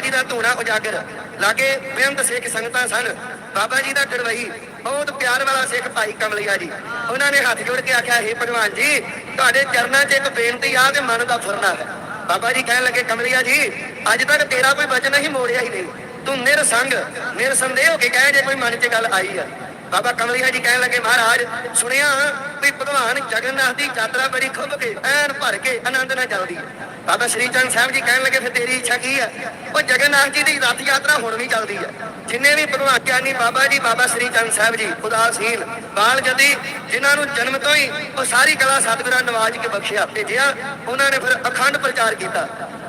ਬਾਬਾ ਜੀ ਦਾ ਧੂਣਾ ਉਜਾਗਰ। ਲਾਗੇ ਬੇਅੰਤ ਸਿੱਖ ਸੰਗਤਾਂ ਸਨ। ਬਾਬਾ ਜੀ ਦਾ ਕਰਵਾਈ ਬਹੁਤ ਪਿਆਰ ਵਾਲਾ ਸਿੱਖ ਭਾਈ ਕਮਲਿਆ ਜੀ। ਉਹਨਾਂ ਨੇ ਹੱਥ ਜੋੜ ਕੇ ਆਖਿਆ, ਹੇ ਭਗਵਾਨ ਜੀ, ਤੁਹਾਡੇ ਚਰਨਾਂ 'ਚ ਇੱਕ ਬੇਨਤੀ ਆ ਤੇ ਮਨ ਦਾ ਫੁਰਨਾ ਹੈ। ਬਾਬਾ ਜੀ ਕਹਿਣ ਲੱਗੇ, ਕਮਲਿਆ ਜੀ, ਅੱਜ ਤੱਕ ਤੇਰਾ ਕੋਈ ਬਚਨ ਹੀ ਮੋੜਿਆ ਹੀ ਨਹੀਂ। ਤੂੰ ਨਿਰਸੰਗ, ਨਿਰਸੰਦੇਹ ਹੋ ਕੇ ਕਹੇ, ਜੇ ਕੋਈ ਮਨ 'ਚ ਗੱਲ ਆਈ ਆ ਬਾਬਾ ਕਮਲੀਆ ਜੀ ਕਹਿਣ ਲੱਗੇ, ਮਹਾਰਾਜ, ਸੁਣਿਆ ਵੀ ਭਗਵਾਨ ਜਗਨਨਾਥ ਦੀ ਯਾਤਰਾ ਬੜੀ ਖੁੱਭ ਕੇ, ਐਨ ਭਰ ਕੇ ਆਨੰਦ ਨਾਲ ਚੱਲਦੀ ਹੈ। ਬਾਬਾ ਸ਼੍ਰੀ ਚੰਦ ਸਾਹਿਬ ਜੀ ਕਹਿਣ ਲੱਗੇ, ਫਿਰ ਤੇਰੀ ਇੱਛਾ ਕੀ ਹੈ? ਉਹ ਜਗਨਨਾਥ ਜੀ ਦੀ ਰਥ ਯਾਤਰਾ ਹੁਣ ਵੀ ਚੱਲਦੀ ਹੈ। ਜਿੰਨੇ ਵੀ ਭਗਵਾਨ ਗਿਆਨੀ ਬਾਬਾ ਜੀ, ਬਾਬਾ ਸ਼੍ਰੀ ਚੰਦ ਸਾਹਿਬ ਜੀ, ਉਦਾਸੀਨ, ਬਾਲ ਜਦੀ, ਜਿਨ੍ਹਾਂ ਨੂੰ ਜਨਮ ਤੋਂ ਹੀ ਉਹ ਸਾਰੀ ਕਲਾ ਸਤਿਗੁਰਾਂ ਨਵਾਜ ਕੇ ਬਖਸ਼ਿਆ, ਭੇਜਿਆ, ਉਹਨਾਂ ਨੇ ਫਿਰ ਅਖੰਡ ਪ੍ਰਚਾਰ ਕੀਤਾ।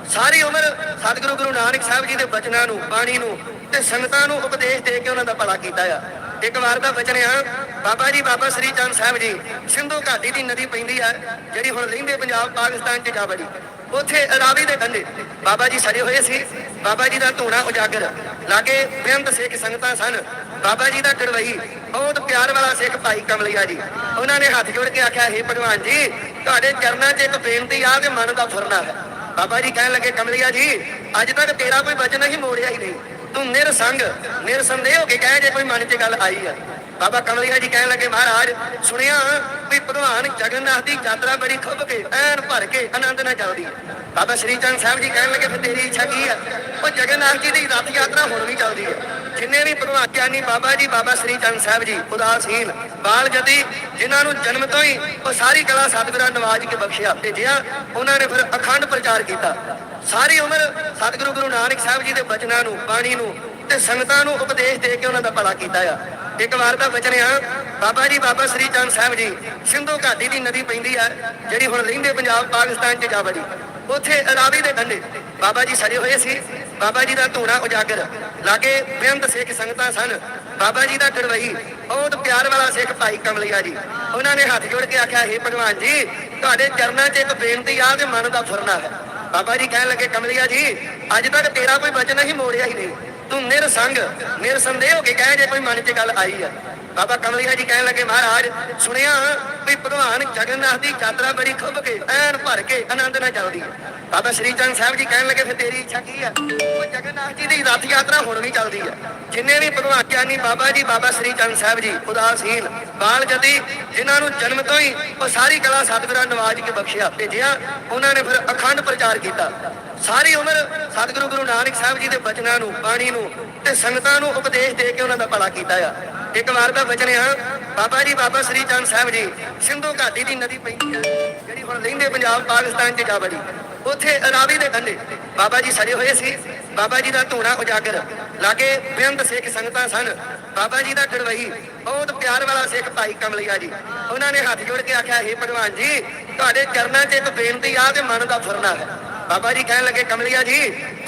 ਸਾਰੀ ਉਮਰ ਸਤਿਗੁਰੂ ਗੁਰੂ ਨਾਨਕ ਸਾਹਿਬ ਜੀ ਦੇ ਬਚਨਾਂ ਨੂੰ, ਬਾਣੀ ਨੂੰ ਤੇ ਸੰਗਤਾਂ ਨੂੰ ਉਪਦੇਸ਼ ਦੇ ਕੇ ਉਹਨਾਂ ਦਾ ਭਲਾ ਕੀਤਾ ਆ। ਇੱਕ ਵਾਰ ਦਾ ਬਚਨ ਆ, ਬਾਬਾ ਜੀ, ਬਾਬਾ ਸ੍ਰੀ ਚੰਦ ਸਾਹਿਬ ਜੀ, ਸਿੰਧੂ ਘਾਟੀ ਦੀ ਨਦੀ ਪੈਂਦੀ ਆ, ਜਿਹੜੀ ਹੁਣ ਲਹਿੰਦੇ ਪੰਜਾਬ, ਪਾਕਿਸਤਾਨ 'ਚ ਜਾ ਵੜੀ। ਉੱਥੇ ਰਾਵੀ ਦੇ ਕੰਢੇ ਬਾਬਾ ਜੀ ਸੜੇ ਹੋਏ ਸੀ। ਬਾਬਾ ਜੀ ਦਾ ਧੂਣਾ ਉਜਾਗਰ। ਲਾਗੇ ਬੇਅੰਤ ਸਿੱਖ ਸੰਗਤਾਂ ਸਨ। ਬਾਬਾ ਜੀ ਦਾ ਕੜਵਈ, ਬਹੁਤ ਪਿਆਰ ਵਾਲਾ ਸਿੱਖ ਭਾਈ ਕਮਲਿਆ ਜੀ। ਉਹਨਾਂ ਨੇ ਹੱਥ ਜੋੜ ਕੇ ਆਖਿਆ, ਹੇ ਭਗਵਾਨ ਜੀ, ਤੁਹਾਡੇ ਚਰਨਾਂ 'ਚ ਇੱਕ ਬੇਨਤੀ ਆ ਕਿ ਮਨ ਦਾ ਫੁਰਨਾ ਹੈ। ਬਾਬਾ ਜੀ ਕਹਿਣ ਲੱਗੇ, ਕਮਲਿਆ ਜੀ, ਅੱਜ ਤੱਕ ਤੇਰਾ ਕੋਈ ਵਚਨ ਨਹੀਂ ਮੋੜਿਆ ਹੀ ਨਹੀਂ। ਤੂੰ ਨਿਰਸੰਗ, ਨਿਰਸੰਦੇਹ ਹੋ ਕੇ ਕਹਿ, ਜੇ ਕੋਈ ਮਨ 'ਚ ਗੱਲ ਆਈ ਆ। ਬਾਬਾ ਕਮਲੀਆ ਜੀ ਕਹਿਣ ਲੱਗੇ, ਮਹਾਰਾਜ, ਸੁਣਿਆ ਵੀ ਭਗਵਾਨ ਜਗਨਨਾਥ ਦੀ ਯਾਤਰਾ ਬੜੀ ਖੁੱਭ ਕੇ, ਐਨ ਭਰ ਕੇ ਆਨੰਦ ਨਾਲ ਚੱਲਦੀ ਹੈ। ਬਾਬਾ ਸ੍ਰੀ ਚੰਦ ਸਾਹਿਬ ਜੀ ਕਹਿਣ ਲੱਗੇ, ਫਿਰ ਤੇਰੀ ਇੱਛਾ ਕੀ ਹੈ? ਉਹ ਜਗਨਨਾਥ ਜੀ ਦੀ ਰਥ ਯਾਤਰਾ ਹੁਣ ਵੀ ਚੱਲਦੀ ਹੈ। ਜਿੰਨੇ ਵੀ ਭਗਵਾਨ, ਗਿਆਨੀ ਬਾਬਾ ਜੀ, ਬਾਬਾ ਸ੍ਰੀ ਚੰਦ ਸਾਹਿਬ ਜੀ, ਉਦਾਸੀਨ ਬਾਲ ਜਦੀ ਜਿਨ੍ਹਾਂ ਨੂੰ ਜਨਮ ਤੋਂ ਹੀ ਉਹ ਸਾਰੀ ਕਲਾ ਸਤਿਗੁਰਾਂ ਨਵਾਜ ਕੇ ਬਖਸ਼ਿਆ, ਭੇਜਿਆ, ਉਹਨਾਂ ਨੇ ਫਿਰ ਅਖੰਡ ਪ੍ਰਚਾਰ ਕੀਤਾ। ਸਾਰੀ ਉਮਰ ਸਤਿਗੁਰੂ ਗੁਰੂ ਨਾਨਕ ਸਾਹਿਬ ਜੀ ਦੇ ਬਚਨਾਂ ਨੂੰ, ਬਾਣੀ ਨੂੰ ਤੇ ਸੰਗਤਾਂ ਨੂੰ ਉਪਦੇਸ਼ ਦੇ ਕੇ ਉਹਨਾਂ ਦਾ ਭਲਾ ਕੀਤਾ ਆ। ਇੱਕ ਵਾਰ ਦਾ ਬਚਨ ਆ ਬਾਬਾ ਜੀ, ਬਾਬਾ ਸ੍ਰੀ ਚੰਦ ਸਾਹਿਬ ਜੀ, ਸਿੰਧੂ ਘਾਟੀ ਦੀ ਨਦੀ ਪੈਂਦੀ ਆ, ਜਿਹੜੀ ਹੁਣ ਲਹਿੰਦੇ ਪੰਜਾਬ, ਪਾਕਿਸਤਾਨ ਚ ਜਾ ਵੜੀ। ਉੱਥੇ ਅਰਾਵੀ ਦੇ ਕੰਢੇ ਬਾਬਾ ਜੀ ਸਜੇ ਹੋਏ ਸੀ। ਬਾਬਾ ਜੀ ਦਾ ਧੂਣਾ ਉਜਾਗਰ। ਲਾਗੇ ਬੇਅੰਤ ਸਿੱਖ ਸੰਗਤਾਂ ਸਨ। ਬਾਬਾ ਜੀ ਦਾ ਗੜਵਈ ਬਹੁਤ ਪਿਆਰ ਵਾਲਾ ਸਿੱਖ ਭਾਈ ਕਮਲਿਆ ਜੀ। ਉਹਨਾਂ ਨੇ ਹੱਥ ਜੋੜ ਕੇ ਆਖਿਆ, ਹੇ ਭਗਵਾਨ ਜੀ, ਤੁਹਾਡੇ ਚਰਨਾਂ 'ਚ ਇੱਕ ਬੇਨਤੀ ਆ ਤੇ ਮਨ ਦਾ ਫੁਰਨਾ ਹੈ। ਬਾਬਾ ਜੀ ਕਹਿਣ ਲੱਗੇ, ਕਮਲਿਆ ਜੀ, ਅੱਜ ਤੱਕ ਤੇਰਾ ਕੋਈ ਵਚਨ ਨਹੀਂ ਮੋੜਿਆ ਹੀ ਨਹੀਂ। ਤੂੰ ਨਿਰਸੰਗ, ਨਿਰਸੰਦੇਹ ਹੋ ਕੇ ਕਹਿ ਜੇ ਕੋਈ ਮਨ 'ਚ ਗੱਲ ਆਈ ਹੈ ਬਾਬਾ ਕਮਲੀਆ ਜੀ ਕਹਿਣ ਲੱਗੇ, ਮਹਾਰਾਜ, ਸੁਣਿਆ ਵੀ ਭਗਵਾਨ ਜਗਨਨਾਥ ਦੀ ਯਾਤਰਾ ਬੜੀ ਖੁੱਭ ਕੇ, ਐਨ ਭਰ ਕੇ ਆਨੰਦ ਨਾਲ ਚੱਲਦੀ ਹੈ ਬਾਬਾ ਸ਼੍ਰੀ ਚੰਦ ਸਾਹਿਬ ਜੀ ਕਹਿਣ ਲੱਗੇ, ਫਿਰ ਤੇਰੀ ਇੱਛਾ ਕੀ ਹੈ ਉਹ ਜਗਨਨਾਥ ਜੀ ਦੀ ਰਥ ਯਾਤਰਾ ਹੁਣ ਵੀ ਚੱਲਦੀ ਹੈ ਜਿੰਨੇ ਵੀ ਭਗਵਾਨ ਗਿਆਨੀ ਬਾਬਾ ਜੀ, ਬਾਬਾ ਸ਼੍ਰੀ ਚੰਦ ਸਾਹਿਬ ਜੀ, ਉਦਾਸੀਨ ਬਾਲ ਜਦੀ ਜਿਨ੍ਹਾਂ ਨੂੰ ਜਨਮ ਤੋਂ ਹੀ ਉਹ ਸਾਰੀ ਕਲਾ ਸਤਿਗੁਰਾਂ ਨਵਾਜ ਕੇ ਬਖਸ਼ਿਆ ਭੇਜਿਆ, ਉਹਨਾਂ ਨੇ ਫਿਰ ਅਖੰਡ ਪ੍ਰਚਾਰ ਕੀਤਾ। ਸਾਰੀ ਉਮਰ ਸਤਿਗੁਰੂ ਗੁਰੂ ਨਾਨਕ ਸਾਹਿਬ ਜੀ ਦੇ ਬਚਨਾਂ ਨੂੰ, ਬਾਣੀ ਨੂੰ ਤੇ ਸੰਗਤਾਂ ਨੂੰ ਉਪਦੇਸ਼ ਦੇ ਕੇ ਉਹਨਾਂ ਦਾ ਭਲਾ ਕੀਤਾ ਆ। ਇੱਕ ਵਾਰ ਦਾ ਬਚਨ ਆ, ਬਾਬਾ ਜੀ, ਬਾਬਾ ਸ੍ਰੀ ਚੰਦ ਸਾਹਿਬ ਜੀ, ਸਿੰਧੂ ਘਾਟੀ ਦੀ ਨਦੀ ਪੈਂਦੀ ਆ, ਜਿਹੜੀ ਹੁਣ ਲਹਿੰਦੇ ਪੰਜਾਬ, ਪਾਕਿਸਤਾਨ 'ਚ ਜਾ ਵੜੀ ਉੱਥੇ ਰਾਵੀ ਦੇ ਕੰਢੇ ਬਾਬਾ ਜੀ ਸੜੇ ਹੋਏ ਸੀ। ਬਾਬਾ ਜੀ ਦਾ ਧੂਣਾ ਉਜਾਗਰ। ਲਾਗੇ ਬੇਅੰਤ ਸਿੱਖ ਸੰਗਤਾਂ ਸਨ। ਬਾਬਾ ਜੀ ਦਾ ਗੜਵਈ ਬਹੁਤ ਪਿਆਰ ਵਾਲਾ ਸਿੱਖ ਭਾਈ ਕਮਲਿਆ ਜੀ। ਉਹਨਾਂ ਨੇ ਹੱਥ ਜੋੜ ਕੇ ਆਖਿਆ, ਹੇ ਭਗਵਾਨ ਜੀ, ਤੁਹਾਡੇ ਚਰਨਾਂ 'ਚ ਇੱਕ ਬੇਨਤੀ ਆ ਤੇ ਮਨ ਦਾ ਫੁਰਨਾ ਹੈ। ਬਾਬਾ ਜੀ ਕਹਿਣ ਲੱਗੇ, ਕਮਲਿਆ ਜੀ,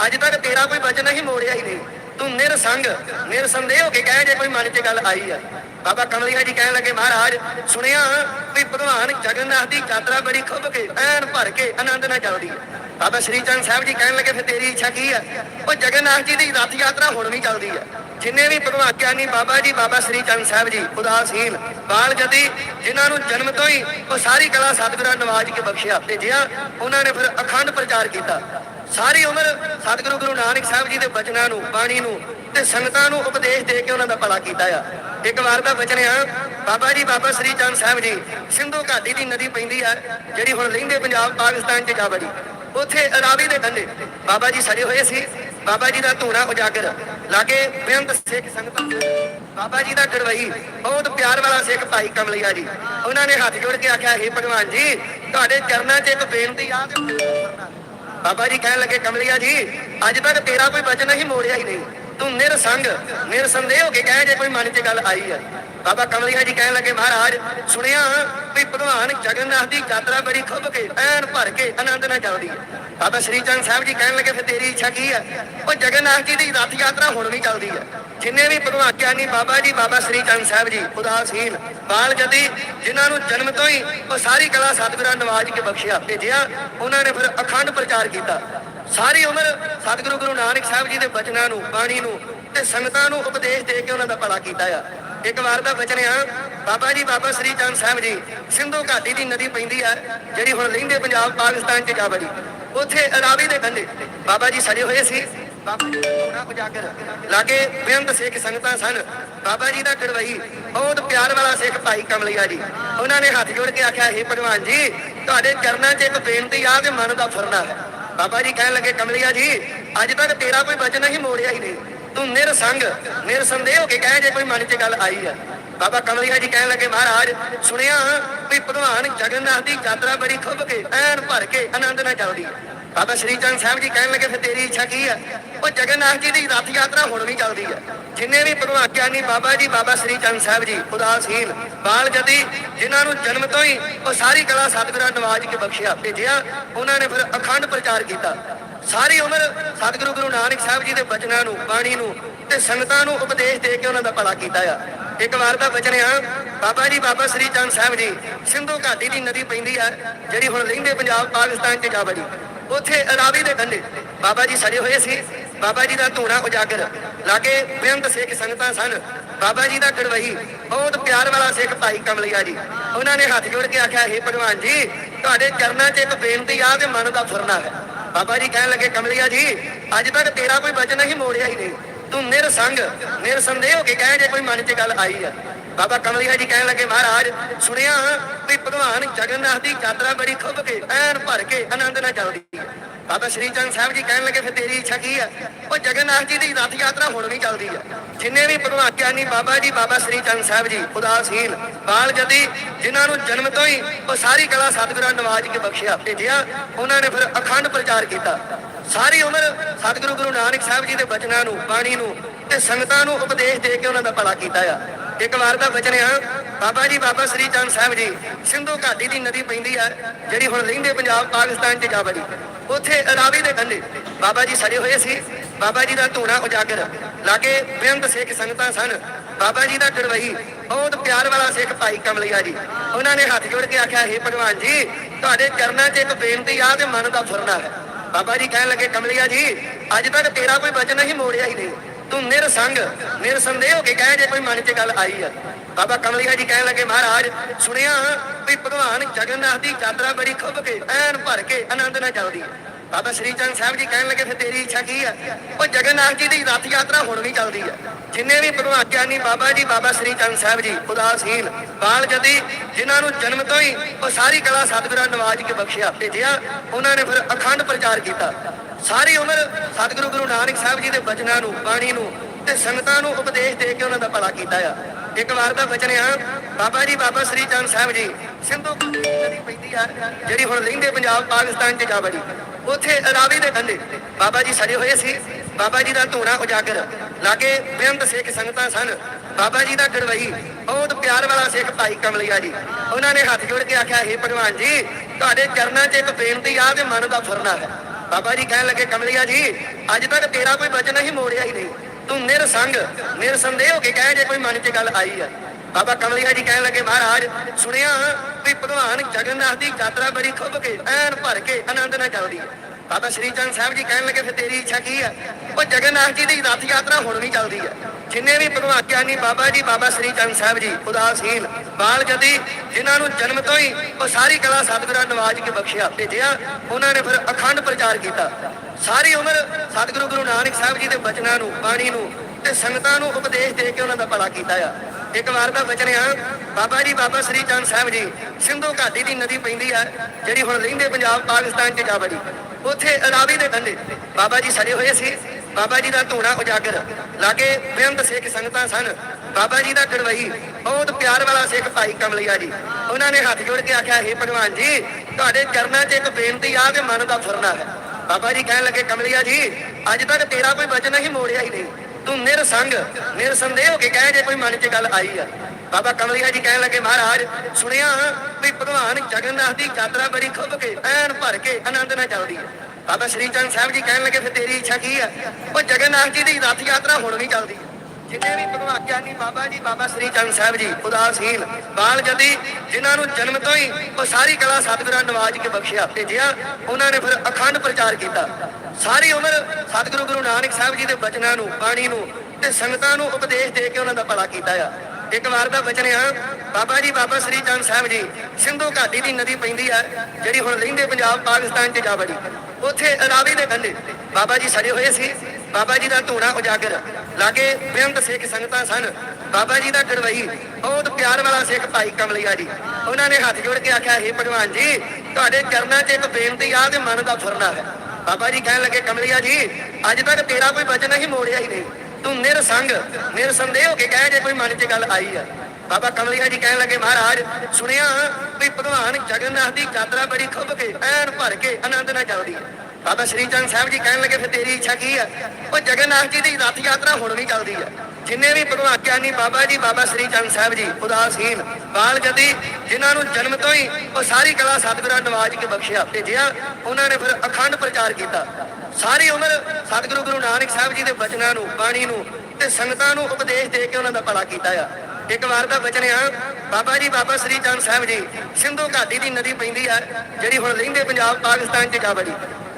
ਅੱਜ ਤੱਕ ਤੇਰਾ ਕੋਈ ਬਚਨ ਹੀ ਮੋੜਿਆ ਹੀ ਨਹੀਂ। ਤੂੰ ਨਿਰਸੰਗ ਨਿਰਸੰਦੇਹ ਹੋ ਕੇ ਕਹਿ ਜੇ ਕੋਈ ਮਨ 'ਚ ਗੱਲ ਆਈ ਆ। ਬਾਬਾ ਕਮਲਿਆ ਜੀ ਕਹਿਣ ਲੱਗੇ, ਮਹਾਰਾਜ, ਸੁਣਿਆ ਵੀ ਭਗਵਾਨ ਜਗਨਨਾਥ ਦੀ ਯਾਤਰਾ ਬੜੀ ਖੁੱਭ ਕੇ, ਐਨ ਭਰ ਕੇ ਆਨੰਦ ਨਾਲ ਚੱਲਦੀ ਹੈ ਬਾਬਾ ਸ਼੍ਰੀ ਚੰਦ ਸਾਹਿਬ ਜੀ ਕਹਿਣ ਲੱਗੇ, ਫਿਰ ਤੇਰੀ ਇੱਛਾ ਕੀ ਆ? ਉਹ ਜਗਨਨਾਥ ਜੀ ਦੀ ਰਥ ਯਾਤਰਾ ਹੁਣ ਵੀ ਚੱਲਦੀ ਆ। ਜਿੰਨੇ ਵੀ ਭਗਵਾਨ ਗਿਆਨੀ ਬਾਬਾ ਜੀ, ਬਾਬਾ ਸ੍ਰੀ ਚੰਦ ਸਾਹਿਬ ਜੀ, ਉਦਾਸੀਨ, ਬਾਲ ਜਦੀ, ਜਿਨ੍ਹਾਂ ਨੂੰ ਜਨਮ ਤੋਂ ਹੀ ਉਹ ਸਾਰੀ ਕਲਾ ਸਤਿਗੁਰਾਂ ਨਵਾਜ ਕੇ ਬਖਸ਼ਿਆ ਤੇ ਜਿਹਾ ਉਹਨਾਂ ਨੇ ਫਿਰ ਅਖੰਡ ਪ੍ਰਚਾਰ ਕੀਤਾ। ਸਾਰੀ ਉਮਰ ਸਤਿਗੁਰੂ ਗੁਰੂ ਨਾਨਕ ਸਾਹਿਬ ਜੀ ਦੇ ਬਚਨਾਂ ਨੂੰ, ਬਾਣੀ ਨੂੰ ਤੇ ਸੰਗਤਾਂ ਨੂੰ ਉਪਦੇਸ਼ ਦੇ ਕੇ ਉਹਨਾਂ ਦਾ ਭਲਾ ਕੀਤਾ ਆ। ਇੱਕ ਵਾਰ ਦਾ ਬਚਨ ਆ, ਬਾਬਾ ਜੀ, ਬਾਬਾ ਸ੍ਰੀ ਚੰਦ ਸਾਹਿਬ ਜੀ, ਸਿੰਧੂ ਘਾਟੀ ਦੀ ਨਦੀ ਪੈਂਦੀ ਆ, ਜਿਹੜੀ ਹੁਣ ਲਹਿੰਦੇ ਪੰਜਾਬ, ਪਾਕਿਸਤਾਨ 'ਚ ਜਾ ਉੱਥੇ ਅਰਾਬੀ ਦੇ ਕੰਢੇ ਬਾਬਾ ਜੀ ਸੜੇ ਹੋਏ ਸੀ, ਬਾਬਾ ਜੀ ਦਾ ਧੂਣਾ ਉਜਾਗਰ। ਲਾਗੇ ਬੇਅੰਤ ਸਿੱਖ ਸੰਗਤਾਂ ਬਾਬਾ ਜੀ ਦਾ ਗੜਵਈ ਬਹੁਤ ਪਿਆਰ ਵਾਲਾ ਸਿੱਖ ਭਾਈ ਕਮਲਿਆ ਜੀ। ਉਹਨਾਂ ਨੇ ਹੱਥ ਜੋੜ ਕੇ ਆਖਿਆ हे ਭਗਵਾਨ ਜੀ, ਤੁਹਾਡੇ ਚਰਨਾਂ 'ਚ ਇੱਕ ਬੇਨਤੀ ਆ ਬਾਬਾ ਜੀ ਕਹਿਣ ਲੱਗੇ, ਕਮਲਿਆ ਜੀ, ਅੱਜ ਤੱਕ ਤੇਰਾ ਕੋਈ ਬਚਨ ਨਹੀਂ ਮੋੜਿਆ ਹੀ ਨਹੀਂ। ਤੂੰ ਨਿਰਸੰਗ, ਨਿਰਸੰਦੇਹ ਹੋ ਕੇ ਕਹੇ, ਜੇ ਕੋਈ ਮਨ 'ਚ ਗੱਲ ਆਈ ਆ ਬਾਬਾ ਕਮਲਿਆ ਜੀ ਕਹਿਣ ਲੱਗੇ, ਮਹਾਰਾਜ, ਸੁਣਿਆ ਵੀ ਭਗਵਾਨ ਜਗਨਨਾਥ ਦੀ ਯਾਤਰਾ ਬੜੀ ਖੁੱਭ ਕੇ, ਐਨ ਭਰ ਕੇ ਆਨੰਦ ਨਾਲ ਚੱਲਦੀ ਹੈ। ਬਾਬਾ ਸ਼੍ਰੀ ਚੰਦ ਸਾਹਿਬ ਜੀ ਕਹਿਣ ਲੱਗੇ, ਫਿਰ ਤੇਰੀ ਇੱਛਾ ਕੀ ਹੈ? ਉਹ ਜਗਨਨਾਥ ਜੀ ਦੀ ਰਥ ਯਾਤਰਾ ਹੁਣ ਵੀ ਚੱਲਦੀ ਹੈ। ਜਿੰਨੇ ਵੀ ਭਗਵਾਨ ਗਿਆਨੀ ਬਾਬਾ ਜੀ, ਬਾਬਾ ਸ਼੍ਰੀ ਚੰਦ ਸਾਹਿਬ ਜੀ, ਉਦਾਸੀਨ ਬਾਲ ਜਦੀ, ਜਿਨ੍ਹਾਂ ਨੂੰ ਜਨਮ ਤੋਂ ਹੀ ਉਹ ਸਾਰੀ ਕਲਾ ਸਤਿਗੁਰਾਂ ਨਵਾਜ ਕੇ ਬਖਸ਼ਿਆ, ਭੇਜਿਆ, ਉਹਨਾਂ ਨੇ ਫਿਰ ਅਖੰਡ ਪ੍ਰਚਾਰ ਕੀਤਾ। ਸਾਰੀ ਉਮਰ ਸਤਿਗੁਰੂ ਗੁਰੂ ਨਾਨਕ ਸਾਹਿਬ ਜੀ ਦੇ ਬਚਨਾਂ ਨੂੰ, ਬਾਣੀ ਨੂੰ ਤੇ ਸੰਗਤਾਂ ਨੂੰ ਉਪਦੇਸ਼ ਦੇ ਕੇ ਉਹਨਾਂ ਦਾ ਭਲਾ ਕੀਤਾ ਆ। ਇੱਕ ਵਾਰ ਦਾ ਬਚਨ ਆ। ਬਾਬਾ ਜੀ, ਬਾਬਾ ਸ੍ਰੀ ਚੰਦ ਸਾਹਿਬ ਜੀ, ਸਿੰਧੂ ਘਾਟੀ ਦੀ ਨਦੀ ਪੈਂਦੀ ਆ, ਜਿਹੜੀ ਹੁਣ ਲਹਿੰਦੇ ਪੰਜਾਬ, ਪਾਕਿਸਤਾਨ ਚ ਜਾ ਵੜੀ। ਉੱਥੇ ਅਰਾਬੀ ਦੇ ਬੰਦੇ ਬਾਬਾ ਜੀ ਸੜੇ ਹੋਏ ਸੀ। ਲਾਗੇ ਬੇਅੰਤ ਸਿੱਖ ਸੰਗਤਾਂ ਸਨ। ਬਾਬਾ ਜੀ ਦਾ ਕੜਵਾਈ ਬਹੁਤ ਪਿਆਰ ਵਾਲਾ ਸਿੱਖ ਭਾਈ ਕਮਲਿਆ ਜੀ। ਉਹਨਾਂ ਨੇ ਹੱਥ ਜੋੜ ਕੇ ਆਖਿਆ, ਹੇ ਭਗਵਾਨ ਜੀ, ਤੁਹਾਡੇ ਚਰਨਾਂ 'ਚ ਇੱਕ ਬੇਨਤੀ ਆ ਤੇ ਮਨ ਦਾ ਫਰਨਾ। ਬਾਬਾ ਜੀ ਕਹਿਣ ਲੱਗੇ, ਕਮਲਿਆ ਜੀ, ਅੱਜ ਤੱਕ ਤੇਰਾ ਕੋਈ ਵਚਨ ਨਹੀਂ ਮੋੜਿਆ ਹੀ ਨਹੀਂ। ਤੂੰ ਨਿਰਸੰਗ, ਨਿਰਸੰਦੇਹ ਹੋ ਕੇ ਕਹਿ, ਜੇ ਕੋਈ ਮਨ 'ਚ ਗੱਲ ਆਈ ਆ। ਬਾਬਾ ਕਮਲੀਆ ਜੀ ਕਹਿਣ ਲੱਗੇ, ਮਹਾਰਾਜ, ਸੁਣਿਆ ਵੀ ਭਗਵਾਨ ਜਗਨਨਾਥ ਦੀ ਯਾਤਰਾ ਬੜੀ ਖੁੱਭ ਕੇ, ਐਨ ਭਰ ਕੇ ਆਨੰਦ ਨਾਲ ਚੱਲਦੀ ਬਾਬਾ ਸ਼੍ਰੀ ਚੰਦ ਸਾਹਿਬ ਜੀ ਕਹਿਣ ਲੱਗੇ, ਫਿਰ ਤੇਰੀ ਇੱਛਾ ਕੀ ਆ? ਉਹ ਜਗਨਨਾਥ ਜੀ ਦੀ ਰਥ ਯਾਤਰਾ ਹੁਣ ਵੀ ਚੱਲਦੀ ਆ। ਜਿੰਨੇ ਵੀ ਭਗਵਾਨ ਗਿਆਨੀ ਬਾਬਾ ਜੀ, ਬਾਬਾ ਸ਼੍ਰੀ ਚੰਦ ਸਾਹਿਬ ਜੀ, ਉਦਾਸੀਨ, ਬਾਲ ਜਦੀ, ਜਿਨ੍ਹਾਂ ਨੂੰ ਜਨਮ ਤੋਂ ਹੀ ਉਹ ਸਾਰੀ ਕਲਾ ਸਤਿਗੁਰਾਂ ਨਵਾਜ ਕੇ ਬਖਸ਼ਿਆ, ਭੇਜਿਆ, ਉਹਨਾਂ ਨੇ ਫਿਰ ਅਖੰਡ ਪ੍ਰਚਾਰ ਕੀਤਾ। ਸਾਰੀ ਉਮਰ ਸਤਿਗੁਰੂ ਗੁਰੂ ਨਾਨਕ ਸਾਹਿਬ ਜੀ ਦੇ ਬਚਨਾਂ ਨੂੰ, ਬਾਣੀ ਨੂੰ ਤੇ ਸੰਗਤਾਂ ਨੂੰ ਉਪਦੇਸ਼ ਦੇ ਕੇ ਉਹਨਾਂ ਦਾ ਭਲਾ ਕੀਤਾ ਆ। ਇੱਕ ਵਾਰ ਦਾ ਬਚਨ ਆ, ਬਾਬਾ ਜੀ, ਬਾਬਾ ਸ੍ਰੀ ਚੰਦ ਸਾਹਿਬ ਜੀ, ਸਿੰਧੂ ਘਾਟੀ ਦੀ ਨਦੀ ਪੈਂਦੀ ਆ, ਜਿਹੜੀ ਹੁਣ ਲਹਿੰਦੇ ਪੰਜਾਬ, ਪਾਕਿਸਤਾਨ ਚ ਜਾ। ਵੜੀ ਉੱਥੇ ਅਰਾਵੀ ਦੇ ਕੰਢੇ ਬਾਬਾ ਜੀ ਸੜੇ ਹੋਏ ਸੀ। ਬਾਬਾ ਜੀ ਦਾ ਧੂਣਾ ਉਜਾਗਰ, ਲਾਗੇ ਬੇਅੰਤ ਸਿੱਖ ਸੰਗਤਾਂ ਸਨ। ਬਾਬਾ ਜੀ ਦਾ ਕੜਵਈ ਬਹੁਤ ਪਿਆਰ ਵਾਲਾ ਸਿੱਖ ਭਾਈ ਕਮਲਿਆ ਜੀ। ਉਹਨਾਂ ਨੇ ਹੱਥ ਜੋੜ ਕੇ ਆਖਿਆ, ਹੇ ਭਗਵਾਨ ਜੀ, ਤੁਹਾਡੇ ਚਰਨਾਂ 'ਚ ਇੱਕ ਬੇਨਤੀ ਆ ਤੇ ਮਨ ਦਾ ਫੁਰਨਾ ਹੈ। ਬਾਬਾ ਜੀ ਕਹਿਣ ਲੱਗੇ, ਕਮਲਿਆ ਜੀ, ਅੱਜ ਤੱਕ ਤੇਰਾ ਕੋਈ ਬਚਨ ਨਹੀਂ ਮੋੜਿਆ ਹੀ ਨਹੀਂ। ਤੂੰ ਨਿਰਸੰਗ ਨਿਰਸੰਦੇਹ ਹੋ ਕੇ ਕਹਿ ਜੇ ਕੋਈ ਮਨ 'ਚ ਗੱਲ ਆਈ ਆ। ਬਾਬਾ ਕਮਲਿਆ ਜੀ ਕਹਿਣ ਲੱਗੇ, ਮਹਾਰਾਜ, ਸੁਣਿਆ ਵੀ ਭਗਵਾਨ ਜਗਨਨਾਥ ਦੀ ਯਾਤਰਾ ਬੜੀ ਖੁੱਭ ਕੇ, ਐਨ ਭਰ ਕੇ ਆਨੰਦ ਨਾਲ ਚੱਲਦੀ ਹੈ ਦਾਦਾ ਸ਼੍ਰੀ ਚੰਦ ਸਾਹਿਬ ਜੀ ਕਹਿਣ ਲੱਗੇ, ਫਿਰ ਤੇਰੀ ਇੱਛਾ ਕੀ ਆ? ਉਹ ਜਗਨਨਾਥ ਜੀ ਦੀ ਰਥ ਯਾਤਰਾ ਹੁਣ ਵੀ ਚੱਲਦੀ ਆ। ਜਿੰਨੇ ਵੀ ਭਗਵਾਨ ਗਿਆਨੀ ਬਾਬਾ ਜੀ, ਬਾਬਾ ਸ਼੍ਰੀ ਚੰਦ ਸਾਹਿਬ ਜੀ, ਉਦਾਸੀਨ ਬਾਲ ਜਤੀ ਜਿਨ੍ਹਾਂ ਨੂੰ ਜਨਮ ਤੋਂ ਹੀ ਉਹ ਸਾਰੀ ਕਲਾ ਸਤਿਗੁਰਾਂ ਨਵਾਜ ਕੇ ਬਖਸ਼ਿਆ, ਭੇਜਿਆ, ਉਹਨਾਂ ਨੇ ਫਿਰ ਅਖੰਡ ਪ੍ਰਚਾਰ ਕੀਤਾ। ਸਾਰੀ ਉਮਰ ਸਤਿਗੁਰੂ ਗੁਰੂ ਨਾਨਕ ਸਾਹਿਬ ਜੀ ਦੇ ਬਚਨਾਂ ਨੂੰ, ਬਾਣੀ ਨੂੰ ਤੇ ਸੰਗਤਾਂ ਨੂੰ ਉਪਦੇਸ਼ ਦੇ ਕੇ ਉਹਨਾਂ ਦਾ ਭਲਾ ਕੀਤਾ ਆ। ਇੱਕ ਵਾਰ ਦਾ ਬਚਨ ਆ, ਬਾਬਾ ਜੀ, ਬਾਬਾ ਸ੍ਰੀ ਚੰਦ ਸਾਹਿਬ ਜੀ, ਸਿੰਧੂ ਘਾਟੀ ਦੀ ਨਦੀ ਪੈਂਦੀ ਆ, ਜਿਹੜੀ ਹੁਣ ਰਹਿੰਦੇ ਪੰਜਾਬ, ਪਾਕਿਸਤਾਨ ਚ ਜਾ ਵੜੀ। ਉੱਥੇ ਰਾਵੀ ਦੇ ਕੰਢੇ ਬਾਬਾ ਜੀ ਸੜੇ ਹੋਏ ਸੀ। ਬਾਬਾ ਜੀ ਦਾ ਧੂਣਾ ਉਜਾਗਰ। ਲਾਗੇ ਬੇਅੰਤ ਸਿੱਖ ਸੰਗਤਾਂ ਸਨ। ਬਾਬਾ ਜੀ ਦਾ ਡੜਵਈ ਬਹੁਤ ਪਿਆਰ ਵਾਲਾ ਸਿੱਖ ਭਾਈ ਕਮਲਿਆ ਜੀ। ਉਹਨਾਂ ਨੇ ਹੱਥ ਜੋੜ ਕੇ ਆਖਿਆ, ਹੇ ਭਗਵਾਨ ਜੀ, ਤੁਹਾਡੇ ਚਰਨਾਂ 'ਚ ਇੱਕ ਬੇਨਤੀ ਆ ਤੇ ਮਨ ਦਾ ਫੁਰਨਾ ਹੈ। ਬਾਬਾ ਜੀ ਕਹਿਣ ਲੱਗੇ, ਕਮਲਿਆ ਜੀ, ਅੱਜ ਤੱਕ ਤੇਰਾ ਕੋਈ ਬਚਨ ਨਹੀਂ ਮੋੜਿਆ ਹੀ ਨਹੀਂ। ਤੂੰ ਨਿਰਸੰਗ, ਨਿਰਸੰਦੇਹ ਹੋ ਕੇ ਕਹਿ ਜੇ ਕੋਈ ਮਨ 'ਚ ਗੱਲ ਆਈ ਆ। ਬਾਬਾ ਕਮਲੀਆ ਜੀ ਕਹਿਣ ਲੱਗੇ, ਮਹਾਰਾਜ, ਸੁਣਿਆ ਵੀ ਭਗਵਾਨ ਜਗਨਨਾਥ ਦੀ ਯਾਤਰਾ ਬੜੀ ਖੁੱਭ ਕੇ, ਐਨ ਭਰ ਕੇ ਆਨੰਦ ਨਾਲ ਚੱਲਦੀ ਹੈ ਬਾਬਾ ਸ੍ਰੀ ਚੰਦ ਸਾਹਿਬ ਜੀ ਕਹਿਣ ਲੱਗੇ, ਫਿਰ ਤੇਰੀ ਇੱਛਾ ਕੀ ਹੈ ਉਹ ਜਗਨਨਾਥ ਜੀ ਦੀ ਰਥ ਯਾਤਰਾ ਹੁਣ ਵੀ ਚੱਲਦੀ ਹੈ ਜਿੰਨੇ ਵੀ ਭਗਵਾਨ ਗਿਆਨੀ ਬਾਬਾ ਜੀ, ਬਾਬਾ ਸ੍ਰੀ ਚੰਦ ਸਾਹਿਬ ਜੀ, ਉਦਾਸੀਨ ਬਾਲ ਜਦੀ, ਜਿਨ੍ਹਾਂ ਨੂੰ ਜਨਮ ਤੋਂ ਹੀ ਉਹ ਸਾਰੀ ਕਲਾ ਸਤਿਗੁਰਾਂ ਨਵਾਜ ਕੇ ਬਖਸ਼ਿਆ, ਭੇਜਿਆ, ਉਹਨਾਂ ਨੇ ਫਿਰ ਅਖੰਡ ਪ੍ਰਚਾਰ ਕੀਤਾ। ਸਾਰੀ ਉਮਰ ਸਤਿਗੁਰੂ ਗੁਰੂ ਨਾਨਕ ਸਾਹਿਬ ਜੀ ਦੇ ਬਚਨਾਂ ਨੂੰ, ਬਾਣੀ ਨੂੰ ਤੇ ਸੰਗਤਾਂ ਨੂੰ ਉਪਦੇਸ਼ ਦੇ ਕੇ ਉਹਨਾਂ ਦਾ ਭਲਾ ਕੀਤਾ ਆ। ਇੱਕ ਵਾਰ ਦਾ ਬਚਨ ਆ ਬਾਬਾ ਜੀ, ਬਾਬਾ ਸ੍ਰੀ ਚੰਦ ਸਾਹਿਬ ਜੀ, ਸਿੰਧੂ ਦੀ ਪੈਂਦੀ ਆ, ਜਿਹੜੀ ਹੁਣ ਲਹਿੰਦੇ ਪੰਜਾਬ, ਪਾਕਿਸਤਾਨ ਚ ਜਾ ਵੜੀ ਉੱਥੇ ਰਾਵੀ ਦੇ ਕੰਢੇ, ਬਾਬਾ ਜੀ ਸੜੇ ਹੋਏ ਸੀ, ਬਾਬਾ ਜੀ ਦਾ ਧੂਣਾ ਉਜਾਗਰ, ਲਾਗੇ ਬੇਅੰਤ ਸਿੱਖ ਸੰਗਤਾਂ ਸਨ, ਬਾਬਾ ਜੀ ਦਾ ਗੜਵਈ, ਬਹੁਤ ਪਿਆਰ ਵਾਲਾ ਸਿੱਖ ਭਾਈ ਕਮਲਿਆ ਜੀ, ਉਹਨਾਂ ਨੇ ਹੱਥ ਜੋੜ ਕੇ ਆਖਿਆ, ਹੇ ਭਗਵਾਨ ਜੀ, ਤੁਹਾਡੇ ਚਰਨਾਂ 'ਚ ਇੱਕ ਬੇਨਤੀ ਆ ਤੇ ਮਨ ਦਾ ਫੁਰਨਾ ਹੈ। ਬਾਬਾ ਜੀ ਕਹਿਣ ਲੱਗੇ, ਕਮਲਿਆ ਜੀ, ਅੱਜ ਤੱਕ ਤੇਰਾ ਕੋਈ ਬਚਨ ਨਹੀਂ ਮੋੜਿਆ ਹੀ ਨਹੀਂ, ਤੂੰ ਨਿਰਸੰਗ, ਨਿਰਸੰਦੇਹ ਹੋ ਕੇ ਕਹਿ, ਜੇ ਕੋਈ ਮਨ 'ਚ ਗੱਲ ਆਈ ਆ ਬਾਬਾ ਕਮਲੀਆ ਜੀ ਕਹਿਣ ਲੱਗੇ, ਮਹਾਰਾਜ, ਸੁਣਿਆ ਵੀ ਭਗਵਾਨ ਜਗਨਨਾਥ ਦੀ ਯਾਤਰਾ ਬੜੀ ਖੁੱਭ ਕੇ, ਐਨ ਭਰ ਕੇ ਆਨੰਦ ਨਾਲ ਚੱਲਦੀ ਹੈ। ਬਾਬਾ ਸ਼੍ਰੀ ਚੰਦ ਸਾਹਿਬ ਜੀ ਕਹਿਣ ਲੱਗੇ, ਫਿਰ ਤੇਰੀ ਇੱਛਾ ਕੀ ਹੈ? ਉਹ ਜਗਨਨਾਥ ਜੀ ਦੀ ਰਥ ਯਾਤਰਾ ਹੁਣ ਵੀ ਚੱਲਦੀ ਹੈ। ਜਿੰਨੇ ਵੀ ਭਗਵਾਨ ਗਿਆਨੀ ਬਾਬਾ ਜੀ, ਬਾਬਾ ਸ੍ਰੀ ਚੰਦ ਸਾਹਿਬ ਜੀ, ਉਦਾਸੀਨ ਬਾਲ ਜਦੀ, ਜਿਨ੍ਹਾਂ ਨੂੰ ਜਨਮ ਤੋਂ ਹੀ ਉਹ ਸਾਰੀ ਕਲਾ ਸਤਿਗੁਰਾਂ ਨਵਾਜ ਕੇ ਬਖਸ਼ਿਆ, ਭੇਜਿਆ, ਉਹਨਾਂ ਨੇ ਫਿਰ ਅਖੰਡ ਪ੍ਰਚਾਰ ਕੀਤਾ। ਸਾਰੀ ਉਮਰ ਸਤਿਗੁਰੂ ਗੁਰੂ ਨਾਨਕ ਸਾਹਿਬ ਜੀ ਦੇ ਬਚਨਾਂ ਨੂੰ, ਬਾਣੀ ਨੂੰ ਤੇ ਸੰਗਤਾਂ ਨੂੰ ਉਪਦੇਸ਼ ਦੇ ਕੇ ਉਹਨਾਂ ਦਾ ਭਲਾ ਕੀਤਾ ਆ। ਇੱਕ ਵਾਰ ਦਾ ਬਚਨ ਆ, ਬਾਬਾ ਜੀ, ਬਾਬਾ ਸ੍ਰੀ ਚੰਦ ਸਾਹਿਬ ਜੀ, ਸਿੰਧੂ ਘਾਟੀ ਦੀ ਨਦੀ ਪੈਂਦੀ ਆ, ਜਿਹੜੀ ਹੁਣ ਲਹਿੰਦੇ ਪੰਜਾਬ, ਪਾਕਿਸਤਾਨ ਚ ਜਾ ਵੜੀ। ਉੱਥੇ ਅਰਾਬੀ ਦੇ ਕੰਢੇ ਬਾਬਾ ਜੀ ਸੜੇ ਹੋਏ ਸੀ। ਬਾਬਾ ਜੀ ਦਾ ਧੂਣਾ ਉਜਾਗਰ। ਲਾਗੇ ਬੇਅੰਤ ਸਿੱਖ ਸੰਗਤਾਂ ਸਨ। ਬਾਬਾ ਜੀ ਦਾ ਕੜਵਈ ਬਹੁਤ ਪਿਆਰ ਵਾਲਾ ਸਿੱਖ ਭਾਈ ਕਮਲਿਆ ਜੀ। ਉਹਨਾਂ ਨੇ ਹੱਥ ਜੋੜ ਕੇ ਆਖਿਆ, ਹੇ ਭਗਵਾਨ ਜੀ, ਤੁਹਾਡੇ ਚਰਨਾਂ 'ਚ ਇੱਕ ਬੇਨਤੀ ਆ ਕੇ ਮਨ ਦਾ ਫਰਨਾ ਹੈ। ਬਾਬਾ ਜੀ ਕਹਿਣ ਲੱਗੇ, ਕਮਲਿਆ ਜੀ, ਅੱਜ ਤੱਕ ਤੇਰਾ ਕੋਈ ਵਚਨ ਨਹੀਂ ਮੋੜਿਆ ਹੀ ਨਹੀਂ। ਤੂੰ ਨਿਰਸੰਗ, ਨਿਰਸੰਦੇਹ ਹੋ ਕੇ ਕਹੇ ਜੇ ਕੋਈ ਮਨ 'ਚ ਗੱਲ ਆਈ ਆ। ਬਾਬਾ ਕਮਲਿਆ ਜੀ ਕਹਿਣ ਲੱਗੇ, ਮਹਾਰਾਜ, ਸੁਣਿਆ ਵੀ ਭਗਵਾਨ ਜਗਨਨਾਥ ਦੀ ਯਾਤਰਾ ਬੜੀ ਖੁੱਭ ਕੇ, ਐਨ ਭਰ ਕੇ ਆਨੰਦ ਨਾਲ ਚੱਲਦੀ ਹੈ ਬਾਬਾ ਸ਼੍ਰੀ ਚੰਦ ਸਾਹਿਬ ਜੀ ਕਹਿਣ ਲੱਗੇ, ਫਿਰ ਤੇਰੀ ਇੱਛਾ ਕੀ ਹੈ ਉਹ ਜਗਨਨਾਥ ਜੀ ਦੀ ਰਥ ਯਾਤਰਾ ਹੁਣ ਵੀ ਚੱਲਦੀ ਹੈ ਜਿੰਨੇ ਵੀ ਭਗਵਾਨ ਗਿਆਨੀ ਬਾਬਾ ਜੀ, ਬਾਬਾ ਸ੍ਰੀ ਚੰਦ ਸਾਹਿਬ ਜੀ, ਉਦਾਸੀਨ ਬਾਲ ਜਦੀ, ਜਿਨ੍ਹਾਂ ਨੂੰ ਜਨਮ ਤੋਂ ਹੀ ਉਹ ਸਾਰੀ ਕਲਾ ਸਤਿਗੁਰਾਂ ਨਵਾਜ ਕੇ ਬਖਸ਼ਿਆ ਭੇਜਿਆ ਉਹਨਾਂ ਨੇ ਫਿਰ ਅਖੰਡ ਪ੍ਰਚਾਰ ਕੀਤਾ। ਸਾਰੀ ਉਮਰ ਸਤਿਗੁਰੂ ਗੁਰੂ ਨਾਨਕ ਸਾਹਿਬ ਜੀ ਦੇ ਬਚਨਾਂ ਨੂੰ, ਬਾਣੀ ਨੂੰ ਤੇ ਸੰਗਤਾਂ ਨੂੰ ਉਪਦੇਸ਼ ਦੇ ਕੇ ਉਹਨਾਂ ਦਾ ਭਲਾ ਕੀਤਾ ਆ। ਇੱਕ ਵਾਰ ਦਾ ਬਚਨ ਆ, ਬਾਬਾ ਜੀ, ਬਾਬਾ ਸ੍ਰੀ ਚੰਦ ਸਾਹਿਬ ਜੀ, ਸਿੰਧੂ ਘਾਟੀ ਦੀ ਨਦੀ ਪੈਂਦੀ ਹੈ ਜਿਹੜੀ ਹੁਣ ਰਹਿੰਦੇ ਪੰਜਾਬ, ਪਾਕਿਸਤਾਨ 'ਚ ਜਾ ਵੜੀ। ਉੱਥੇ ਰਾਵੀ ਦੇ ਕੰਢੇ ਬਾਬਾ ਜੀ ਸਜੇ ਹੋਏ ਸੀ, ਬਾਬਾ ਜੀ ਦਾ ਧੂਣਾ ਉਜਾਗਰ। ਲਾਗੇ ਬੇਅੰਤ ਸਿੱਖ ਸੰਗਤਾਂ ਸਨ। ਬਾਬਾ ਜੀ ਦਾ ਗੜਵਈ ਬਹੁਤ ਪਿਆਰ ਵਾਲਾ ਸਿੱਖ ਭਾਈ ਕਮਲਿਆ ਜੀ। ਉਹਨਾਂ ਨੇ ਹੱਥ ਜੋੜ ਕੇ ਆਖਿਆ हे ਭਗਵਾਨ ਜੀ, ਤੁਹਾਡੇ ਚਰਨਾਂ 'ਚ ਇੱਕ ਬੇਨਤੀ ਆ ਤੇ ਮਨ ਦਾ ਫੁਰਨਾ ਹੈ। ਬਾਬਾ ਜੀ ਕਹਿਣ ਲੱਗੇ, ਕਮਲਿਆ ਜੀ, ਅੱਜ ਤੱਕ ਤੇਰਾ ਕੋਈ ਵਚਨ ਹੀ ਮੋੜਿਆ ਹੀ ਨਹੀਂ। ਤੂੰ ਨਿਰਸੰਗ, ਨਿਰਸੰਦੇਹ ਹੋ ਕੇ ਕਹਿ ਜੇ ਕੋਈ ਮਨ 'ਚ ਗੱਲ ਆਈ ਆ। ਬਾਬਾ ਕਮਲਿਆ ਜੀ ਕਹਿਣ ਲੱਗੇ, ਮਹਾਰਾਜ, ਸੁਣਿਆ ਵੀ ਭਗਵਾਨ ਜਗਨਨਾਥ ਦੀ ਯਾਤਰਾ ਬੜੀ ਖੁੱਭ ਕੇ, ਐਨ ਭਰ ਕੇ ਆਨੰਦ ਨਾਲ ਚੱਲਦੀ ਹੈ। ਬਾਬਾ ਸ਼੍ਰੀ ਚੰਦ ਸਾਹਿਬ ਜੀ ਕਹਿਣ ਲੱਗੇ, ਫਿਰ ਤੇਰੀ ਇੱਛਾ ਕੀ ਹੈ ਉਹ ਜਗਨਨਾਥ ਜੀ ਦੀ ਰਥ ਯਾਤਰਾ ਹੁਣ ਵੀ ਚੱਲਦੀ ਹੈ ਜਿੰਨੇ ਵੀ ਭਗਵਾਨ ਗਿਆਨੀ ਬਾਬਾ ਜੀ, ਬਾਬਾ ਸ਼੍ਰੀ ਚੰਦ ਸਾਹਿਬ ਜੀ, ਉਦਾਸੀਨ ਬਾਲ ਜਦੀ, ਜਿਨ੍ਹਾਂ ਨੂੰ ਜਨਮ ਤੋਂ ਹੀ ਉਹ ਸਾਰੀ ਕਲਾ ਸਤਿਗੁਰਾਂ ਨਵਾਜ ਕੇ ਬਖਸ਼ਿਆ, ਭੇਜਿਆ, ਉਹਨਾਂ ਨੇ ਫਿਰ ਅਖੰਡ ਪ੍ਰਚਾਰ ਕੀਤਾ। ਸਾਰੀ ਉਮਰ ਸਤਿਗੁਰੂ ਗੁਰੂ ਨਾਨਕ ਸਾਹਿਬ ਜੀ ਦੇ ਬਚਨਾਂ ਨੂੰ, ਬਾਣੀ ਨੂੰ ਤੇ ਸੰਗਤਾਂ ਨੂੰ ਉਪਦੇਸ਼ ਦੇ ਕੇ ਉਹਨਾਂ ਦਾ ਭਲਾ ਕੀਤਾ ਆ। ਇੱਕ ਵਾਰ ਦਾ ਬਚਨ ਆ, ਬਾਬਾ ਜੀ, ਬਾਬਾ ਸ੍ਰੀ ਚੰਦ ਸਾਹਿਬ ਜੀ, ਸਿੰਧੂ ਘਾਟੀ ਦੀ ਨਦੀ ਪੈਂਦੀ ਆ, ਜਿਹੜੀ ਹੁਣ ਲਹਿੰਦੇ ਪੰਜਾਬ, ਪਾਕਿਸਤਾਨ ਚ ਜਾ ਵੜੀ।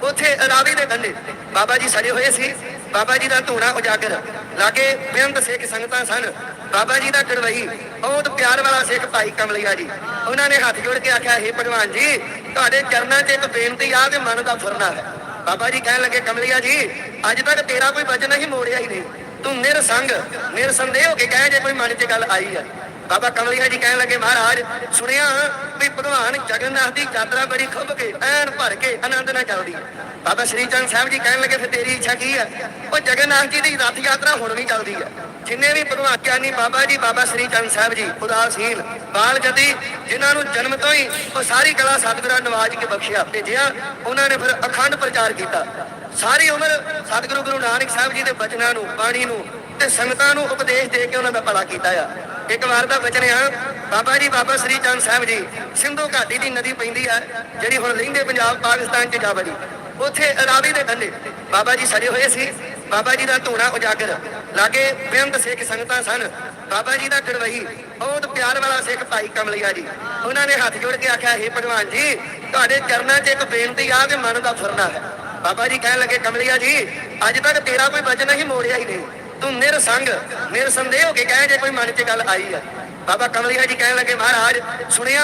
ਉੱਥੇ ਰਾਵੀ ਦੇ ਕੰਢੇ ਬਾਬਾ ਜੀ ਸੜੇ ਹੋਏ ਸੀ। ਬਾਬਾ ਜੀ ਦਾ ਧੂਣਾ ਉਜਾਗਰ। ਲਾਗੇ ਬੇਅੰਤ ਸਿੱਖ ਸੰਗਤਾਂ ਸਨ। ਬਾਬਾ ਜੀ ਦਾ ਗੜਵਈ ਬਹੁਤ ਪਿਆਰ ਵਾਲਾ ਸਿੱਖ ਭਾਈ ਕਮਲਿਆ ਜੀ। ਉਹਨਾਂ ਨੇ ਹੱਥ ਜੋੜ ਕੇ ਆਖਿਆ, ਹੇ ਭਗਵਾਨ ਜੀ, ਤੁਹਾਡੇ ਚਰਨਾਂ 'ਚ ਇੱਕ ਬੇਨਤੀ ਆ ਤੇ ਮਨ ਦਾ ਫੁਰਨਾ ਹੈ। ਬਾਬਾ ਜੀ ਕਹਿਣ ਲੱਗੇ, ਕਮਲਿਆ ਜੀ, ਅੱਜ ਤੱਕ ਤੇਰਾ ਕੋਈ ਵਚਨ ਹੀ ਮੋੜਿਆ ਹੀ ਨਹੀਂ। ਤੂੰ ਨਿਰਸੰਗ, ਨਿਰਸੰਦੇਹ ਹੋ ਕੇ ਕਹਿ ਜੇ ਕੋਈ ਮਨ 'ਚ ਗੱਲ ਆਈ ਹੈ ਬਾਬਾ ਕਮਲਿਆ ਜੀ ਕਹਿਣ ਲੱਗੇ, ਮਹਾਰਾਜ, ਸੁਣਿਆ ਵੀ ਭਗਵਾਨ ਜਗਨਨਾਥ ਦੀ ਯਾਤਰਾ ਬੜੀ ਖੁੱਭ ਕੇ, ਐਨ ਭਰ ਕੇ ਆਨੰਦ ਨਾਲ ਚੱਲਦੀ ਹੈ। ਬਾਬਾ ਸ਼੍ਰੀ ਚੰਦ ਸਾਹਿਬ ਜੀ ਕਹਿਣ ਲੱਗੇ, ਫਿਰ ਤੇਰੀ ਇੱਛਾ ਕੀ ਹੈ? ਉਹ ਜਗਨਨਾਥ ਜੀ ਦੀ ਰਥ ਯਾਤਰਾ ਹੁਣ ਵੀ ਚੱਲਦੀ ਹੈ। ਜਿੰਨੇ ਵੀ ਭਗਵਾਨ, ਗਿਆਨੀ ਬਾਬਾ ਜੀ, ਬਾਬਾ ਸ਼੍ਰੀ ਚੰਦ ਸਾਹਿਬ ਜੀ, ਉਦਾਸੀਨ ਬਾਲ ਜਦੀ ਜਿਨ੍ਹਾਂ ਨੂੰ ਜਨਮ ਤੋਂ ਹੀ ਉਹ ਸਾਰੀ ਕਲਾ ਸਤਿਗੁਰਾਂ ਨਵਾਜ ਕੇ ਬਖਸ਼ਿਆ, ਭੇਜਿਆ, ਉਹਨਾਂ ਨੇ ਫਿਰ ਅਖੰਡ ਪ੍ਰਚਾਰ ਕੀਤਾ। ਸਾਰੀ ਉਮਰ ਸਤਿਗੁਰੂ ਗੁਰੂ ਨਾਨਕ ਸਾਹਿਬ ਜੀ ਦੇ ਬਚਨਾਂ ਨੂੰ, ਬਾਣੀ ਨੂੰ ਤੇ ਸੰਗਤਾਂ ਨੂੰ ਉਪਦੇਸ਼ ਦੇ ਕੇ ਉਹਨਾਂ ਦਾ ਭਲਾ ਕੀਤਾ ਆ। ਇੱਕ ਵਾਰ ਦਾ ਬਚਨ ਆ ਬਾਬਾ ਜੀ, ਬਾਬਾ ਸ੍ਰੀ ਚੰਦ ਸਾਹਿਬ ਜੀ, ਸਿੰਧੂ ਘਾਟੀ ਦੀ ਨਦੀ ਪੈਂਦੀ ਆ ਜਿਹੜੀ ਹੁਣ ਲਹਿੰਦੇ ਪੰਜਾਬ, ਪਾਕਿਸਤਾਨ ਚ ਜਾ ਵੜੀ ਉੱਥੇ ਰਾਵੀ ਦੇ ਕੰਢੇ ਬਾਬਾ ਜੀ ਸੜੇ ਹੋਏ ਸੀ। ਬਾਬਾ ਜੀ ਦਾ ਧੂਣਾ ਉਜਾਗਰ। ਲਾਗੇ ਬੇਅੰਤ ਸਿੱਖ ਸੰਗਤਾਂ ਸਨ। ਬਾਬਾ ਜੀ ਦਾ ਗੜਵਈ ਬਹੁਤ ਪਿਆਰ ਵਾਲਾ ਸਿੱਖ ਭਾਈ ਕਮਲਿਆ ਜੀ। ਉਹਨਾਂ ਨੇ ਹੱਥ ਜੋੜ ਕੇ ਆਖਿਆ, ਹੇ ਭਗਵਾਨ ਜੀ, ਤੁਹਾਡੇ ਚਰਨਾਂ 'ਚ ਇੱਕ ਬੇਨਤੀ ਆ ਤੇ ਮਨ ਦਾ ਫੁਰਨਾ ਹੈ। ਬਾਬਾ ਜੀ ਕਹਿਣ ਲੱਗੇ, ਕਮਲਿਆ ਜੀ, ਅੱਜ ਤੱਕ ਤੇਰਾ ਕੋਈ ਵਚਨ ਹੀ ਮੋੜਿਆ ਹੀ ਨਹੀਂ। ਤੂੰ ਨਿਰਸੰਗ, ਨਿਰਸੰਦੇਹ ਹੋ ਕੇ ਕਹਿ, ਜੇ ਕੋਈ ਮਨ 'ਚ ਗੱਲ ਆਈ ਹੈ ਬਾਬਾ ਕਮਲਿਆ ਜੀ ਕਹਿਣ ਲੱਗੇ, ਮਹਾਰਾਜ, ਸੁਣਿਆ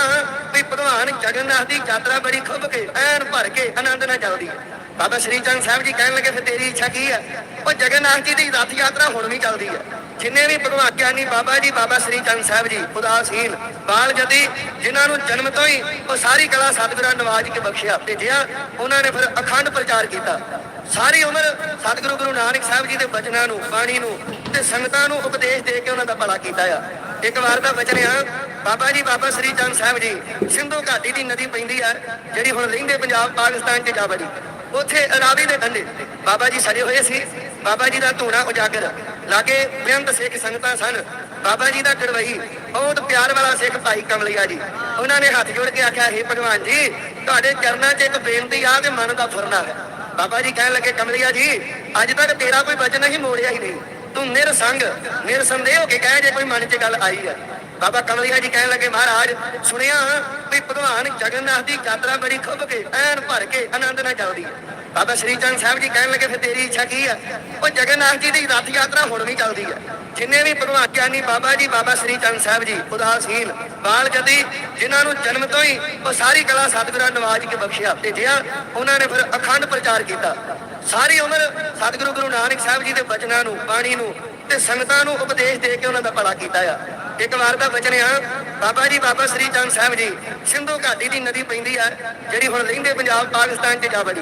ਵੀ ਭਗਵਾਨ ਜਗਨਨਾਥ ਦੀ ਯਾਤਰਾ ਬੜੀ ਖੁੱਭ ਕੇ, ਐਨ ਭਰ ਕੇ ਆਨੰਦ ਨਾਲ ਚੱਲਦੀ ਹੈ ਬਾਬਾ ਸ਼੍ਰੀ ਚੰਦ ਸਾਹਿਬ ਜੀ ਕਹਿਣ ਲੱਗੇ, ਫਿਰ ਤੇਰੀ ਇੱਛਾ ਕੀ ਹੈ ਉਹ ਜਗਨਨਾਥ ਜੀ ਦੀ ਰਥ ਯਾਤਰਾ ਹੁਣ ਵੀ ਚੱਲਦੀ ਹੈ ਜਿੰਨੇ ਵੀ ਭਗਵਾਨ ਗਿਆਨੀ ਬਾਬਾ ਜੀ, ਬਾਬਾ ਸ਼੍ਰੀ ਚੰਦ ਸਾਹਿਬ ਜੀ, ਉਦਾਸੀਨ, ਬਾਲ ਜਦੀ ਜਿਨ੍ਹਾਂ ਨੂੰ ਜਨਮ ਤੋਂ ਹੀ ਉਹ ਸਾਰੀ ਕਲਾ ਸਤਿਗੁਰਾਂ ਨਵਾਜ ਕੇ ਬਖਸ਼ਿਆ, ਭੇਜਿਆ, ਉਹਨਾਂ ਨੇ ਫਿਰ ਅਖੰਡ ਪ੍ਰਚਾਰ ਕੀਤਾ। ਸਾਰੀ ਉਮਰ ਸਤਿਗੁਰੂ ਗੁਰੂ ਨਾਨਕ ਸਾਹਿਬ ਜੀ ਦੇ ਬਚਨਾਂ ਨੂੰ, ਬਾਣੀ ਨੂੰ ਤੇ ਸੰਗਤਾਂ ਨੂੰ ਉਪਦੇਸ਼ ਦੇ ਕੇ ਉਹਨਾਂ ਦਾ ਭਲਾ ਕੀਤਾ ਆ। ਇੱਕ ਵਾਰ ਦਾ ਬਚਨ ਆ, ਬਾਬਾ ਜੀ, ਬਾਬਾ ਸ੍ਰੀ ਚੰਦ ਸਾਹਿਬ ਜੀ, ਸਿੰਧੂ ਘਾਟੀ ਦੀ ਨਦੀ ਪੈਂਦੀ ਆ, ਜਿਹੜੀ ਹੁਣ ਲਹਿੰਦੇ ਪੰਜਾਬ, ਪਾਕਿਸਤਾਨ ਚ ਜਾ ਵੜੀ ਉੱਥੇ ਰਾਵੀ ਦੇ ਕੰਢੇ ਬਾਬਾ ਜੀ ਸੜੇ ਹੋਏ ਸੀ। ਬਾਬਾ ਜੀ ਦਾ ਧੂਣਾ ਉਜਾਗਰ। ਲਾਗੇ ਬੇਅੰਤ ਸਿੱਖ ਸੰਗਤਾਂ ਸਨ। ਬਾਬਾ ਜੀ ਦਾ ਗੜਵਈ ਬਹੁਤ ਪਿਆਰ ਵਾਲਾ ਸਿੱਖ ਭਾਈ ਕਮਲਿਆ ਜੀ। ਉਹਨਾਂ ਨੇ ਹੱਥ ਜੋੜ ਕੇ ਆਖਿਆ हे ਭਗਵਾਨ ਜੀ, ਤੁਹਾਡੇ ਚਰਨਾਂ 'ਚ ਇੱਕ ਬੇਨਤੀ ਆ ਤੇ ਮਨ ਦਾ ਫੁਰਨਾ ਹੈ। ਬਾਬਾ ਜੀ ਕਹਿਣ ਲੱਗੇ, ਕਮਲਿਆ ਜੀ, ਅੱਜ ਤੱਕ ਤੇਰਾ ਕੋਈ ਵਚਨ ਹੀ ਮੋੜਿਆ ਹੀ ਨਹੀਂ। ਤੂੰ ਨਿਰਸੰਗ, ਨਿਰਸੰਦੇਹ ਹੋ ਕੇ ਕਹਿ ਜੇ ਕੋਈ ਮਨ 'ਚ ਗੱਲ ਆਈ ਹੈ ਬਾਬਾ ਕਮਲਿਆ ਜੀ ਕਹਿਣ ਲੱਗੇ, ਮਹਾਰਾਜ, ਸੁਣਿਆ ਵੀ ਭਗਵਾਨ ਜਗਨਨਾਥ ਦੀ ਯਾਤਰਾ ਬੜੀ ਖੁੱਭ ਕੇ, ਐਨ ਭਰ ਕੇ ਆਨੰਦ ਨਾਲ ਚੱਲਦੀ ਹੈ ਬਾਬਾ ਸ਼੍ਰੀ ਚੰਦ ਸਾਹਿਬ ਜੀ ਕਹਿਣ ਲੱਗੇ, ਫਿਰ ਤੇਰੀ ਇੱਛਾ ਕੀ ਹੈ ਉਹ ਜਗਨਨਾਥ ਜੀ ਦੀ ਰਥ ਯਾਤਰਾ ਹੁਣ ਵੀ ਚੱਲਦੀ ਹੈ ਜਿੰਨੇ ਵੀ ਭਗਵਾਨ ਗਿਆਨੀ ਬਾਬਾ ਜੀ, ਬਾਬਾ ਸ਼੍ਰੀ ਚੰਦ ਸਾਹਿਬ ਜੀ, ਉਦਾਸੀਨ ਬਾਲ ਜਦੀ, ਜਿਨ੍ਹਾਂ ਨੂੰ ਜਨਮ ਤੋਂ ਹੀ ਉਹ ਸਾਰੀ ਕਲਾ ਸਤਿਗੁਰਾਂ ਨਵਾਜ ਕੇ ਬਖਸ਼ਿਆ ਭੇਜਿਆ ਉਹਨਾਂ ਨੇ ਫਿਰ ਅਖੰਡ ਪ੍ਰਚਾਰ ਕੀਤਾ। ਸਾਰੀ ਉਮਰ ਸਤਿਗੁਰੂ ਗੁਰੂ ਨਾਨਕ ਸਾਹਿਬ ਜੀ ਦੇ ਬਚਨਾਂ ਨੂੰ, ਬਾਣੀ ਨੂੰ ਤੇ ਸੰਗਤਾਂ ਨੂੰ ਉਪਦੇਸ਼ ਦੇ ਕੇ ਉਹਨਾਂ ਦਾ ਭਲਾ ਕੀਤਾ ਆ। ਇੱਕ ਵਾਰ ਦਾ ਬਚਨ ਆ, ਬਾਬਾ ਜੀ, ਬਾਬਾ ਸ੍ਰੀ ਚੰਦ ਸਾਹਿਬ ਜੀ, ਸਿੰਧੂ ਘਾਟੀ ਦੀ ਨਦੀ ਪੈਂਦੀ ਆ, ਜਿਹੜੀ ਹੁਣ ਲਹਿੰਦੇ ਪੰਜਾਬ, ਪਾਕਿਸਤਾਨ ਚ ਜਾ ਵੜੀ।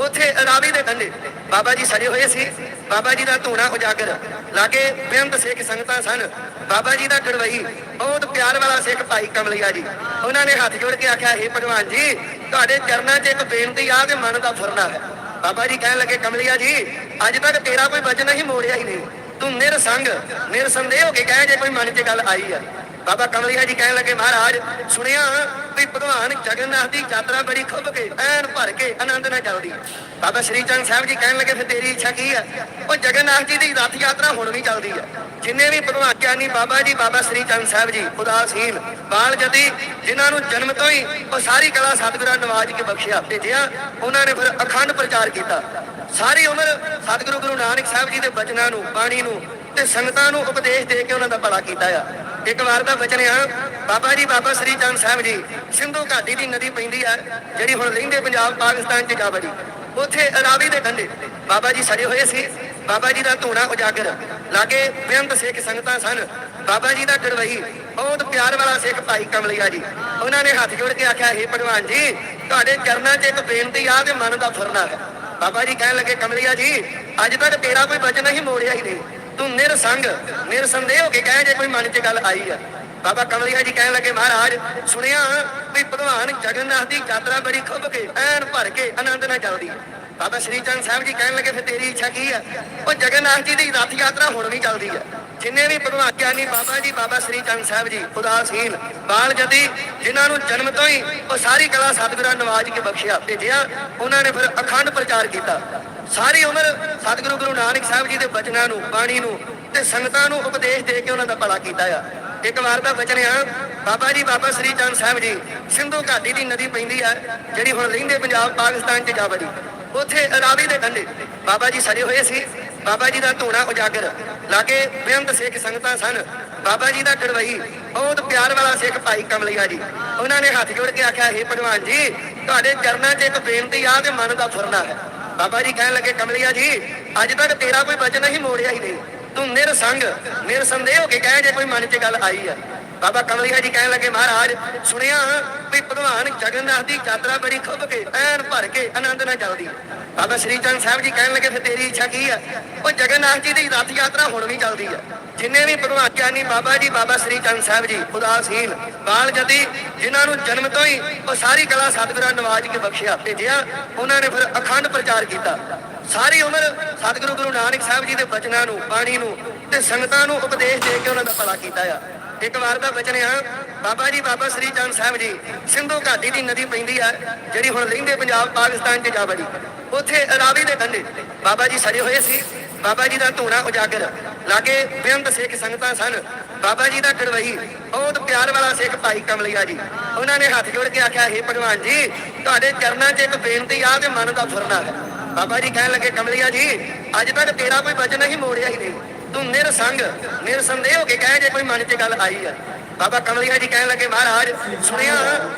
ਉੱਥੇ ਰਾਵੀ ਦੇ ਕੰਢੇ ਬਾਬਾ ਜੀ ਸੜੇ ਹੋਏ ਸੀ। ਬਾਬਾ ਜੀ ਦਾ ਧੂਣਾ ਉਜਾਗਰ। ਲਾਗੇ ਬੇਅੰਤ ਸਿੱਖ ਸੰਗਤਾਂ ਸਨ। ਬਾਬਾ ਜੀ ਦਾ ਗੜਵਈ। ਬਹੁਤ ਪਿਆਰ ਵਾਲਾ ਸਿੱਖ ਭਾਈ ਕਮਲਿਆ ਜੀ। ਉਹਨਾਂ ਨੇ ਹੱਥ ਜੋੜ ਕੇ ਆਖਿਆ हे ਭਗਵਾਨ ਜੀ, ਤੁਹਾਡੇ ਚਰਨਾਂ 'ਚ ਇੱਕ ਬੇਨਤੀ ਆ ਤੇ ਮਨ ਦਾ ਫੁਰਨਾ ਹੈ। ਬਾਬਾ ਜੀ ਕਹਿਣ ਲੱਗੇ, ਕਮਲਿਆ ਜੀ, ਅੱਜ ਤੱਕ ਤੇਰਾ ਕੋਈ ਵਚਨ ਹੀ ਮੋੜਿਆ ਹੀ ਨਹੀਂ। ਤੂੰ ਨਿਰਸੰਗ, ਨਿਰਸੰਦੇਹ ਹੋ ਕੇ ਕਹਿ ਜੇ ਕੋਈ ਮਨ 'ਚ ਗੱਲ ਆਈ ਆ। ਬਾਬਾ ਕਮਲਿਆ ਜੀ ਕਹਿਣ ਲੱਗੇ, ਮਹਾਰਾਜ, ਸੁਣਿਆ ਵੀ ਭਗਵਾਨ ਜਗਨਨਾਥ ਦੀ ਯਾਤਰਾ ਬੜੀ ਖੁੱਭ ਕੇ, ਐਨ ਭਰ ਕੇ ਆਨੰਦ ਨਾਲ ਚੱਲਦੀ ਬਾਬਾ ਸ਼੍ਰੀ ਚੰਦ ਸਾਹਿਬ ਜੀ ਕਹਿਣ ਲੱਗੇ, ਫਿਰ ਤੇਰੀ ਇੱਛਾ ਕੀ ਹੈ? ਉਹ ਜਗਨਨਾਥ ਜੀ ਦੀ ਰਥ ਯਾਤਰਾ ਹੁਣ ਵੀ ਚੱਲਦੀ ਹੈ। ਜਿੰਨੇ ਵੀ ਭਗਵਾਨ ਗਿਆਨੀ ਬਾਬਾ ਜੀ, ਬਾਬਾ ਸ਼੍ਰੀ ਚੰਦ ਸਾਹਿਬ ਜੀ, ਉਦਾਸੀਨ ਬਾਲ ਜਦੀ ਜਿਨ੍ਹਾਂ ਨੂੰ ਜਨਮ ਤੋਂ ਹੀ ਉਹ ਸਾਰੀ ਕਲਾ ਸਤਿਗੁਰਾਂ ਨਵਾਜ ਕੇ ਬਖਸ਼ਿਆ, ਭੇਜਿਆ, ਉਹਨਾਂ ਨੇ ਫਿਰ ਅਖੰਡ ਪ੍ਰਚਾਰ ਕੀਤਾ। ਸਾਰੀ ਉਮਰ ਸਤਿਗੁਰੂ ਗੁਰੂ ਨਾਨਕ ਸਾਹਿਬ ਜੀ ਦੇ ਬਚਨਾਂ ਨੂੰ, ਬਾਣੀ ਨੂੰ ਤੇ ਸੰਗਤਾਂ ਨੂੰ ਉਪਦੇਸ਼ ਦੇ ਕੇ ਉਹਨਾਂ ਦਾ ਭਲਾ ਕੀਤਾ ਆ। ਇੱਕ ਵਾਰ ਦਾ ਬਚਨ ਆ। ਬਾਬਾ ਜੀ, ਬਾਬਾ ਸ੍ਰੀ ਚੰਦ ਸਾਹਿਬ ਜੀ, ਸਿੰਧੂ ਘਾਟੀ ਦੀ ਨਦੀ ਪੈਂਦੀ ਆ, ਜਿਹੜੀ ਹੁਣ ਲਹਿੰਦੇ ਪੰਜਾਬ, ਪਾਕਿਸਤਾਨ ਚ ਜਾ ਵੜੀ ਉੱਥੇ ਰਾਵੀ ਦੇ ਕੰਢੇ ਬਾਬਾ ਜੀ ਸੜੇ ਹੋਏ ਸੀ। ਬਾਬਾ ਜੀ ਦਾ ਧੂਣਾ ਉਜਾਗਰ। ਲਾਗੇ ਬੇਅੰਤ ਸਿੱਖ ਸੰਗਤਾਂ ਸਨ। ਬਾਬਾ ਜੀ ਦਾ ਗੜਵਈ ਬਹੁਤ ਪਿਆਰ ਵਾਲਾ ਸਿੱਖ ਭਾਈ ਕਮਲਿਆ ਜੀ। ਉਹਨਾਂ ਨੇ ਹੱਥ ਜੋੜ ਕੇ ਆਖਿਆ, ਹੇ ਭਗਵਾਨ ਜੀ, ਤੁਹਾਡੇ ਚਰਨਾਂ 'ਚ ਇੱਕ ਬੇਨਤੀ ਆ ਤੇ ਮਨ ਦਾ ਫੁਰਨਾ ਹੈ। ਬਾਬਾ ਜੀ ਕਹਿਣ ਲੱਗੇ, ਕਮਲਿਆ ਜੀ, ਅੱਜ ਤੱਕ ਤੇਰਾ ਕੋਈ ਵਚਨ ਨਹੀਂ ਮੋੜਿਆ ਹੀ ਨਹੀਂ। ਤੂੰ ਨਿਰਸੰਗ ਨਿਰਸੰਦੇਹ ਹੋ ਕੇ ਕਹੇ, ਜੇ ਕੋਈ ਮਨ 'ਚ ਗੱਲ ਆਈ ਆ। ਬਾਬਾ ਕਮਲਿਆ ਜੀ ਕਹਿਣ ਲੱਗੇ, ਮਹਾਰਾਜ, ਸੁਣਿਆ ਵੀ ਭਗਵਾਨ ਜਗਨਨਾਥ ਦੀ ਯਾਤਰਾ ਬੜੀ ਖੁੱਭ ਕੇ, ਐਨ ਭਰ ਕੇ ਆਨੰਦ ਨਾਲ ਚੱਲਦੀ ਹੈ ਬਾਬਾ ਸ਼੍ਰੀ ਚੰਦ ਸਾਹਿਬ ਜੀ ਕਹਿਣ ਲੱਗੇ, ਫਿਰ ਤੇਰੀ ਇੱਛਾ ਕੀ ਹੈ ਉਹ ਜਗਨਨਾਥ ਜੀ ਦੀ ਰਥ ਯਾਤਰਾ ਹੁਣ ਵੀ ਚੱਲਦੀ ਹੈ ਜਿੰਨੇ ਵੀ ਭਗਵਾਨ, ਗਿਆਨੀ ਬਾਬਾ ਜੀ, ਬਾਬਾ ਸ਼੍ਰੀ ਚੰਦ ਸਾਹਿਬ ਜੀ, ਉਦਾਸੀਨ ਬਾਲ ਜਦੀ, ਜਿਨ੍ਹਾਂ ਨੂੰ ਜਨਮ ਤੋਂ ਹੀ ਉਹ ਸਾਰੀ ਕਲਾ ਸਤਿਗੁਰਾਂ ਨਵਾਜ ਕੇ ਬਖਸ਼ਿਆ, ਭੇਜਿਆ, ਉਹਨਾਂ ਨੇ ਫਿਰ ਅਖੰਡ ਪ੍ਰਚਾਰ ਕੀਤਾ। ਸਾਰੀ ਉਮਰ ਸਤਿਗੁਰੂ ਗੁਰੂ ਨਾਨਕ ਸਾਹਿਬ ਜੀ ਦੇ ਬਚਨਾਂ ਨੂੰ, ਬਾਣੀ ਨੂੰ ਤੇ ਸੰਗਤਾਂ ਨੂੰ ਉਪਦੇਸ਼ ਦੇ ਕੇ ਉਹਨਾਂ ਦਾ ਭਲਾ ਕੀਤਾ ਆ। ਇੱਕ ਵਾਰ ਦਾ ਬਚਨ ਆ, ਬਾਬਾ ਜੀ, ਬਾਬਾ ਸ਼੍ਰੀ ਚੰਦ ਸਾਹਿਬ ਜੀ, ਸਿੰਧੂ ਘਾਟੀ ਦੀ ਨਦੀ ਪੈਂਦੀ ਆ, ਜਿਹੜੀ ਹੁਣ ਰਹਿੰਦੇ ਪੰਜਾਬ, ਪਾਕਿਸਤਾਨ 'ਚ ਜਾ ਵੜੀ। ਉੱਥੇ ਰਾਵੀ ਦੇ ਕੰਢੇ ਬਾਬਾ ਜੀ ਸਜੇ ਹੋਏ ਸੀ। ਬਾਬਾ ਜੀ ਦਾ ਧੂਣਾ ਉਜਾਗਰ। ਲਾਗੇ ਬੇਅੰਤ ਸਿੱਖ ਸੰਗਤਾਂ ਸਨ। ਬਾਬਾ ਜੀ ਦਾ ਗੜਵਈ ਬਹੁਤ ਪਿਆਰ ਵਾਲਾ ਸਿੱਖ ਭਾਈ ਕਮਲਿਆ ਜੀ। ਉਹਨਾਂ ਨੇ ਹੱਥ ਜੋੜ ਕੇ ਆਖਿਆ हे ਭਗਵਾਨ ਜੀ, ਤੁਹਾਡੇ ਚਰਨਾਂ 'ਚ ਇੱਕ ਬੇਨਤੀ ਆ ਤੇ ਮਨ ਦਾ ਫੁਰਨਾ ਹੈ। ਬਾਬਾ ਜੀ ਕਹਿਣ ਲੱਗੇ, ਕਮਲਿਆ ਜੀ, ਅੱਜ ਤੱਕ ਤੇਰਾ ਕੋਈ ਵਚਨ ਨਹੀਂ ਮੋੜਿਆ ਹੀ ਨਹੀਂ। ਤੂੰ ਨਿਰਸੰਗ ਨਿਰਸੰਦੇਹ ਹੋ ਕੇ ਕਹੇ, ਜੇ ਕੋਈ ਮਨ 'ਚ ਗੱਲ ਆਈ ਆ। ਬਾਬਾ ਕਮਲਿਆ ਜੀ ਕਹਿਣ ਲੱਗੇ, ਮਹਾਰਾਜ, ਸੁਣਿਆ ਵੀ ਭਗਵਾਨ ਜਗਨਨਾਥ ਦੀ ਯਾਤਰਾ ਬੜੀ ਖੁੱਭ ਕੇ, ਐਨ ਭਰ ਕੇ ਆਨੰਦ ਨਾਲ ਚੱਲਦੀ ਬਾਬਾ ਸ਼੍ਰੀ ਚੰਦ ਸਾਹਿਬ ਜੀ ਕਹਿਣ ਲੱਗੇ, ਫਿਰ ਤੇਰੀ ਇੱਛਾ ਕੀ ਹੈ ਉਹ ਜਗਨਨਾਥ ਜੀ ਦੀ ਰਥ ਯਾਤਰਾ ਹੁਣ ਵੀ ਚੱਲਦੀ ਹੈ ਜਿੰਨੇ ਵੀ ਭਗਵਾਨ ਗਿਆਨੀ ਬਾਬਾ ਜੀ, ਬਾਬਾ ਸ਼੍ਰੀ ਚੰਦ ਸਾਹਿਬ ਜੀ, ਉਦਾਸੀਨ ਬਾਲ ਜਦੀ ਜਿਨ੍ਹਾਂ ਨੂੰ ਜਨਮ ਤੋਂ ਹੀ ਉਹ ਸਾਰੀ ਕਲਾ ਸਤਿਗੁਰਾਂ ਨਵਾਜ ਕੇ ਬਖਸ਼ਿਆ ਭੇਜਿਆ ਉਹਨਾਂ ਨੇ ਫਿਰ ਅਖੰਡ ਪ੍ਰਚਾਰ ਕੀਤਾ। ਸਾਰੀ ਉਮਰ ਸਤਿਗੁਰੂ ਗੁਰੂ ਨਾਨਕ ਸਾਹਿਬ ਜੀ ਦੇ ਬਚਨਾਂ ਨੂੰ, ਬਾਣੀ ਨੂੰ ਤੇ ਸੰਗਤਾਂ ਨੂੰ ਉਪਦੇਸ਼ ਦੇ ਕੇ ਉਹਨਾਂ ਦਾ ਭਲਾ ਕੀਤਾ ਆ। ਇੱਕ ਵਾਰ ਦਾ ਬਚਨ ਆ। ਬਾਬਾ ਜੀ, ਬਾਬਾ ਸ਼੍ਰੀ ਚੰਦ ਸਾਹਿਬ ਜੀ, ਸਿੰਧੂ ਘਾਟੀ ਦੀ ਨਦੀ ਪੈਂਦੀ ਆ, ਜਿਹੜੀ ਹੁਣ ਲਹਿੰਦੇ ਪੰਜਾਬ, ਪਾਕਿਸਤਾਨ 'ਚ ਜਾ ਵੜੀ। ਉੱਥੇ ਰਾਵੀ ਦੇ ਕੰਢੇ ਬਾਬਾ ਜੀ ਸਜੇ ਹੋਏ ਸੀ। ਬਾਬਾ ਜੀ ਦਾ ਧੂਣਾ ਉਜਾਗਰ। ਲਾਗੇ ਬੇਅੰਤ ਸਿੱਖ ਸੰਗਤਾਂ ਸਨ। ਬਾਬਾ ਜੀ ਦਾ ਗੜਵਈ ਬਹੁਤ ਪਿਆਰ ਵਾਲਾ ਸਿੱਖ ਭਾਈ ਕਮਲਿਆ ਜੀ। ਉਹਨਾਂ ਨੇ ਹੱਥ ਜੋੜ ਕੇ ਆਖਿਆ, ਹੇ ਭਗਵਾਨ ਜੀ, ਤੁਹਾਡੇ ਚਰਨਾਂ 'ਚ ਇੱਕ ਬੇਨਤੀ ਆ ਤੇ ਮਨ ਦਾ ਫੁਰਨਾ ਬਾਬਾ ਜੀ ਕਹਿਣ ਲੱਗੇ, ਕਮਲਿਆ ਜੀ, ਅੱਜ ਤੱਕ ਤੇਰਾ ਕੋਈ ਵਚਨ ਨਹੀਂ ਮੋੜਿਆ ਹੀ ਨਹੀਂ। ਤੂੰ ਨਿਰਸੰਗ ਨਿਰਸੰਦੇਹ ਹੋ ਕੇ ਕਹੇ ਜੇ ਕੋਈ ਮਨ 'ਚ ਗੱਲ ਆਈ ਆ। ਬਾਬਾ ਕਮਲਿਆ ਜੀ ਕਹਿਣ ਲੱਗੇ, ਮਹਾਰਾਜ, ਸੁਣਿਆ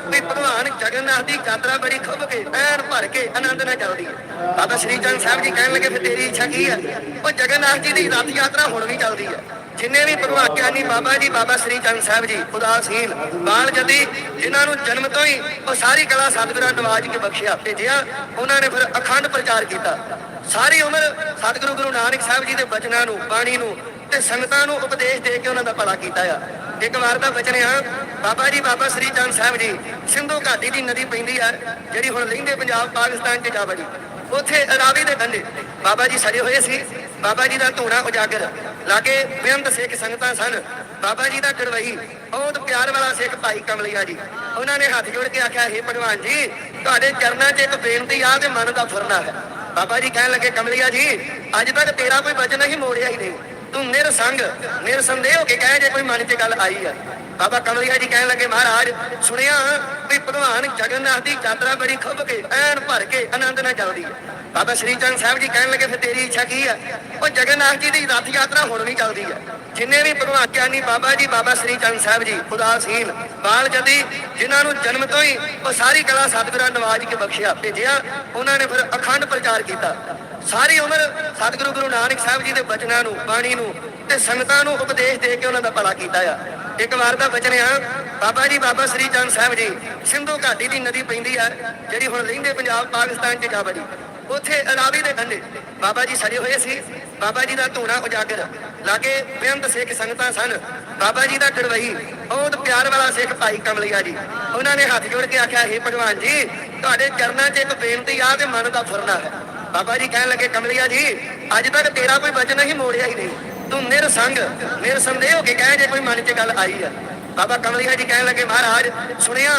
ਵੀ ਭਗਵਾਨ ਜਗਨਨਾਥ ਦੀ ਯਾਤਰਾ ਬੜੀ ਖੁੱਭ ਕੇ ਐਨ ਭਰ ਕੇ ਆਨੰਦ ਨਾਲ ਚੱਲਦੀ ਹੈ ਬਾਬਾ ਸ਼੍ਰੀ ਚੰਦ ਸਾਹਿਬ ਜੀ ਕਹਿਣ ਲੱਗੇ, ਫਿਰ ਤੇਰੀ ਇੱਛਾ ਕੀ ਹੈ ਉਹ ਜਗਨਨਾਥ ਜੀ ਦੀ ਰਥ ਯਾਤਰਾ ਹੁਣ ਵੀ ਚੱਲਦੀ ਹੈ ਜਿੰਨੇ ਵੀ ਭਗਵਾਨ ਗਿਆਨੀ ਬਾਬਾ ਜੀ, ਬਾਬਾ ਸ਼੍ਰੀ ਚੰਦ ਸਾਹਿਬ ਜੀ, ਉਦਾਸੀਨ ਬਾਲ ਜਦੀ, ਜਿਨ੍ਹਾਂ ਨੂੰ ਜਨਮ ਤੋਂ ਹੀ ਉਹ ਸਾਰੀ ਕਲਾ ਸਤਿਗੁਰਾਂ ਨਵਾਜ ਕੇ ਬਖਸ਼ਿਆ, ਭੇਜਿਆ, ਉਹਨਾਂ ਨੇ ਫਿਰ ਅਖੰਡ ਪ੍ਰਚਾਰ ਕੀਤਾ। ਸਾਰੀ ਉਮਰ ਸਤਿਗੁਰੂ ਗੁਰੂ ਨਾਨਕ ਸਾਹਿਬ ਜੀ ਦੇ ਬਚਨਾਂ ਨੂੰ, ਬਾਣੀ ਨੂੰ ਤੇ ਸੰਗਤਾਂ ਨੂੰ ਉਪਦੇਸ਼ ਦੇ ਕੇ ਉਹਨਾਂ ਦਾ ਭਲਾ ਕੀਤਾ ਆ। ਇੱਕ ਵਾਰ ਦਾ ਬਚਨ ਆ, ਬਾਬਾ ਜੀ, ਬਾਬਾ ਸ਼੍ਰੀ ਚੰਦ ਸਾਹਿਬ ਜੀ, ਸਿੰਧੂ ਘਾਟੀ ਦੀ ਨਦੀ ਪੈਂਦੀ ਆ, ਜਿਹੜੀ ਹੁਣ ਲਹਿੰਦੇ ਪੰਜਾਬ, ਪਾਕਿਸਤਾਨ 'ਚ ਜਾ ਵੜੀ। ਉੱਥੇ ਰਾਵੀ ਦੇ ਕੰਢੇ ਬਾਬਾ ਜੀ ਸਜੇ ਹੋਏ ਸੀ, ਬਾਬਾ ਜੀ ਦਾ ਧੂਣਾ ਉਜਾਗਰ। ਲਾਗੇ ਬੇਅੰਤ ਸਿੱਖ ਸੰਗਤਾਂ ਸਨ। ਬਾਬਾ ਜੀ ਦਾ ਗੜਵਈ ਬਹੁਤ ਪਿਆਰ ਵਾਲਾ ਸਿੱਖ ਭਾਈ ਕਮਲਿਆ ਜੀ। ਉਹਨਾਂ ਨੇ ਹੱਥ ਜੋੜ ਕੇ ਆਖਿਆ हे ਭਗਵਾਨ ਜੀ, ਤੁਹਾਡੇ ਚਰਨਾਂ 'ਚ ਇੱਕ ਬੇਨਤੀ ਆ ਤੇ ਮਨ ਦਾ ਫੁਰਨਾ ਹੈ। ਬਾਬਾ ਜੀ ਕਹਿਣ ਲੱਗੇ, ਕਮਲਿਆ ਜੀ, ਅੱਜ ਤੱਕ ਤੇਰਾ ਕੋਈ ਵਚਨ ਹੀ ਮੋੜਿਆ ਹੀ ਨਹੀਂ। ਤੂੰ ਨਿਰ ਸੰਘ ਨਿਰ ਸੰਦੇਹ ਹੋ ਕੇ ਕਹੇ ਜੇ ਕੋਈ ਮਨ 'ਚ ਗੱਲ ਆਈ ਆ। ਬਾਬਾ ਕਮਲਿਆ ਜੀ ਕਹਿਣ ਲੱਗੇ, ਮਹਾਰਾਜ, ਸੁਣਿਆ ਵੀ ਭਗਵਾਨ ਜਗਨਨਾਥ ਦੀ ਯਾਤਰਾ ਬੜੀ ਖੁੱਭ ਕੇ, ਐਨ ਭਰ ਕੇ ਆਨੰਦ ਨਾਲ ਚੱਲਦੀ ਹੈ। ਬਾਬਾ ਸ਼੍ਰੀ ਚੰਦ ਸਾਹਿਬ ਜੀ ਕਹਿਣ ਲੱਗੇ, ਫਿਰ ਤੇਰੀ ਇੱਛਾ ਕੀ ਹੈ ਉਹ ਜਗਨਨਾਥ ਜੀ ਦੀ ਰਥ ਯਾਤਰਾ ਹੁਣ ਵੀ ਚੱਲਦੀ ਹੈ ਜਿੰਨੇ ਵੀ ਭਗਵਾਨ ਗਿਆਨੀ ਬਾਬਾ ਜੀ, ਬਾਬਾ ਸ਼੍ਰੀ ਚੰਦ ਸਾਹਿਬ ਜੀ ਉਦਾਸੀਨ ਬਾਲ ਜਦੀ, ਜਿਨ੍ਹਾਂ ਨੂੰ ਜਨਮ ਤੋਂ ਹੀ ਉਹ ਸਾਰੀ ਕਲਾ ਸਤਿਗੁਰਾਂ ਨਵਾਜ ਕੇ ਬਖਸ਼ਿਆ, ਭੇਜਿਆ, ਉਹਨਾਂ ਨੇ ਫਿਰ ਅਖੰਡ ਪ੍ਰਚਾਰ ਕੀਤਾ। ਸਾਰੀ ਉਮਰ ਸਤਿਗੁਰੂ ਗੁਰੂ ਨਾਨਕ ਸਾਹਿਬ ਜੀ ਦੇ ਬਚਨਾਂ ਨੂੰ, ਬਾਣੀ ਨੂੰ ਤੇ ਸੰਗਤਾਂ ਨੂੰ ਉਪਦੇਸ਼ ਦੇ ਕੇ ਉਹਨਾਂ ਦਾ ਭਲਾ ਕੀਤਾ ਆ। ਇੱਕ ਵਾਰ ਦਾ ਬਚਨ ਆ, ਬਾਬਾ ਜੀ, ਬਾਬਾ ਸ਼੍ਰੀ ਚੰਦ ਸਾਹਿਬ ਜੀ, ਸਿੰਧੂ ਘਾਟੀ ਦੀ ਨਦੀ ਪੈਂਦੀ ਆ, ਜਿਹੜੀ ਹੁਣ ਰਹਿੰਦੇ ਪੰਜਾਬ, ਪਾਕਿਸਤਾਨ 'ਚ ਜਾ ਵੜੀ। ਉੱਥੇ ਰਾਵੀ ਦੇ ਕੰਢੇ। ਬਾਬਾ ਜੀ ਸਜੇ ਹੋਏ ਸੀ। ਬਾਬਾ ਜੀ ਦਾ ਧੂਣਾ ਉਜਾਗਰ। ਲਾਗੇ ਬੇਅੰਤ ਸਿੱਖ ਸੰਗਤਾਂ ਸਨ। ਬਾਬਾ ਜੀ ਦਾ ਗੜਵਈ ਬਹੁਤ ਪਿਆਰ ਵਾਲਾ ਸਿੱਖ ਭਾਈ ਕਮਲਿਆ ਜੀ। ਉਹਨਾਂ ਨੇ ਹੱਥ ਜੋੜ ਕੇ ਆਖਿਆ, ਹੇ ਭਗਵਾਨ ਜੀ, ਤੁਹਾਡੇ ਚਰਨਾਂ 'ਚ ਇੱਕ ਬੇਨਤੀ ਆ ਤੇ ਮਨ ਦਾ ਫੁਰਨਾ ਹੈ। ਬਾਬਾ ਜੀ ਕਹਿਣ ਲੱਗੇ, ਕਮਲਿਆ ਜੀ, ਅੱਜ ਤੱਕ ਤੇਰਾ ਕੋਈ ਵਚਨ ਨਹੀਂ, ਮੋੜਿਆ ਹੀ ਨਹੀਂ। ਤੂੰ ਨਿਰਸੰਗ, ਨਿਰਸੰਦੇਹ ਹੋ ਕੇ ਕਹੇ ਜੇ ਕੋਈ ਮਨ 'ਚ ਗੱਲ ਆਈ ਆ। ਬਾਬਾ ਕਮਲਿਆ ਜੀ ਕਹਿਣ ਲੱਗੇ, ਮਹਾਰਾਜ, ਸੁਣਿਆ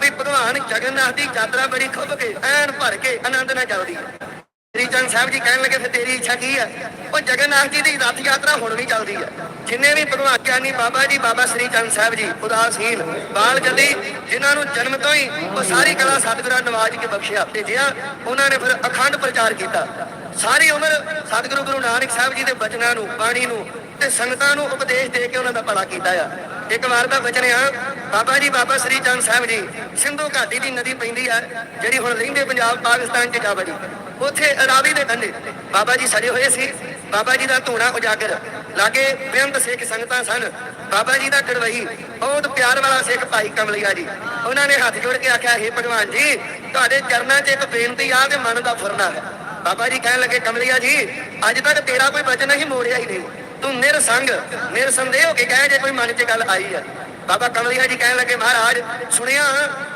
ਵੀ ਭਗਵਾਨ ਜਗਨਨਾਥ ਦੀ ਯਾਤਰਾ ਬੜੀ ਖੁੱਭ ਕੇ, ਐਨ ਭਰ ਕੇ ਆਨੰਦ ਨਾਲ ਚੱਲਦੀ ਹੈ। ਸ਼੍ਰੀ ਚੰਦ ਸਾਹਿਬ ਜੀ ਕਹਿਣ ਲੱਗੇ, ਫਿਰ ਤੇਰੀ ਇੱਛਾ ਕੀ ਹੈ? ਉਹ ਜਗਨਨਾਥ ਜੀ ਦੀ ਰਥ ਯਾਤਰਾ ਹੁਣ ਵੀ ਚੱਲਦੀ ਹੈ। ਜਿੰਨੇ ਵੀ ਭਗਵਾਨ, ਗਿਆਨੀ ਬਾਬਾ ਜੀ, ਬਾਬਾ ਸ਼੍ਰੀ ਚੰਦ ਸਾਹਿਬ ਜੀ, ਉਦਾਸੀਨ ਬਾਲ ਜਦੀ ਜਿਨ੍ਹਾਂ ਨੂੰ ਜਨਮ ਤੋਂ ਹੀ ਉਹ ਸਾਰੀ ਕਲਾ ਸਤਿਗੁਰਾਂ ਨਵਾਜ ਕੇ ਬਖਸ਼ਿਆ ਭੇਜਿਆ ਉਹਨਾਂ ਨੇ ਫਿਰ ਅਖੰਡ ਪ੍ਰਚਾਰ ਕੀਤਾ। ਸਾਰੀ ਉਮਰ ਸਤਿਗੁਰੂ ਗੁਰੂ ਨਾਨਕ ਸਾਹਿਬ ਜੀ ਦੇ ਬਚਨਾਂ ਨੂੰ, ਬਾਣੀ ਨੂੰ ਤੇ ਸੰਗਤਾਂ ਨੂੰ ਉਪਦੇਸ਼ ਦੇ ਕੇ ਉਹਨਾਂ ਦਾ ਭਲਾ ਕੀਤਾ ਆ। ਇੱਕ ਵਾਰ ਦਾ ਬਚਨ ਆ, ਬਾਬਾ ਜੀ, ਬਾਬਾ ਸ਼੍ਰੀ ਚੰਦ ਸਾਹਿਬ ਜੀ, ਸਿੰਧੂ ਘਾਟੀ ਦੀ ਨਦੀ ਪੈਂਦੀ ਆ, ਜਿਹੜੀ ਹੁਣ ਰਹਿੰਦੇ ਪੰਜਾਬ, ਪਾਕਿਸਤਾਨ 'ਚ ਜਾ। ਵੜੀ ਉੱਥੇ ਰਾਵੀ ਦੇ ਕੰਢੇ ਬਾਬਾ ਜੀ ਸੜੇ ਹੋਏ ਸੀ। ਬਾਬਾ ਜੀ ਦਾ ਧੂਣਾ ਉਜਾਗਰ। ਲਾਗੇ ਬੇਅੰਤ ਸਿੱਖ ਸੰਗਤਾਂ ਸਨ। ਬਾਬਾ ਜੀ ਦਾ ਕੜਵਈ, ਬਹੁਤ ਪਿਆਰ ਵਾਲਾ ਸਿੱਖ ਭਾਈ ਕਮਲਿਆ ਜੀ। ਉਹਨਾਂ ਨੇ ਹੱਥ ਜੋੜ ਕੇ ਆਖਿਆ हे ਭਗਵਾਨ ਜੀ, ਤੁਹਾਡੇ ਚਰਨਾਂ 'ਚ ਇੱਕ ਬੇਨਤੀ ਆ ਤੇ ਮਨ ਦਾ ਫੁਰਨਾ ਹੈ। ਬਾਬਾ ਜੀ ਕਹਿਣ ਲੱਗੇ, ਕਮਲਿਆ ਜੀ, ਅੱਜ ਤੱਕ ਤੇਰਾ ਕੋਈ ਬਚਨ ਹੀ ਮੋੜਿਆ ਹੀ ਨਹੀਂ। ਤੂੰ ਨਿਰਸੰਗ, ਨਿਰਸੰਦੇਹ ਹੋ ਕੇ ਕਹੇ ਜੇ ਕੋਈ ਮਨ 'ਚ ਗੱਲ ਆਈ ਹੈ ਬਾਬਾ ਕਮਲਿਆ ਜੀ ਕਹਿਣ ਲੱਗੇ, ਮਹਾਰਾਜ, ਸੁਣਿਆ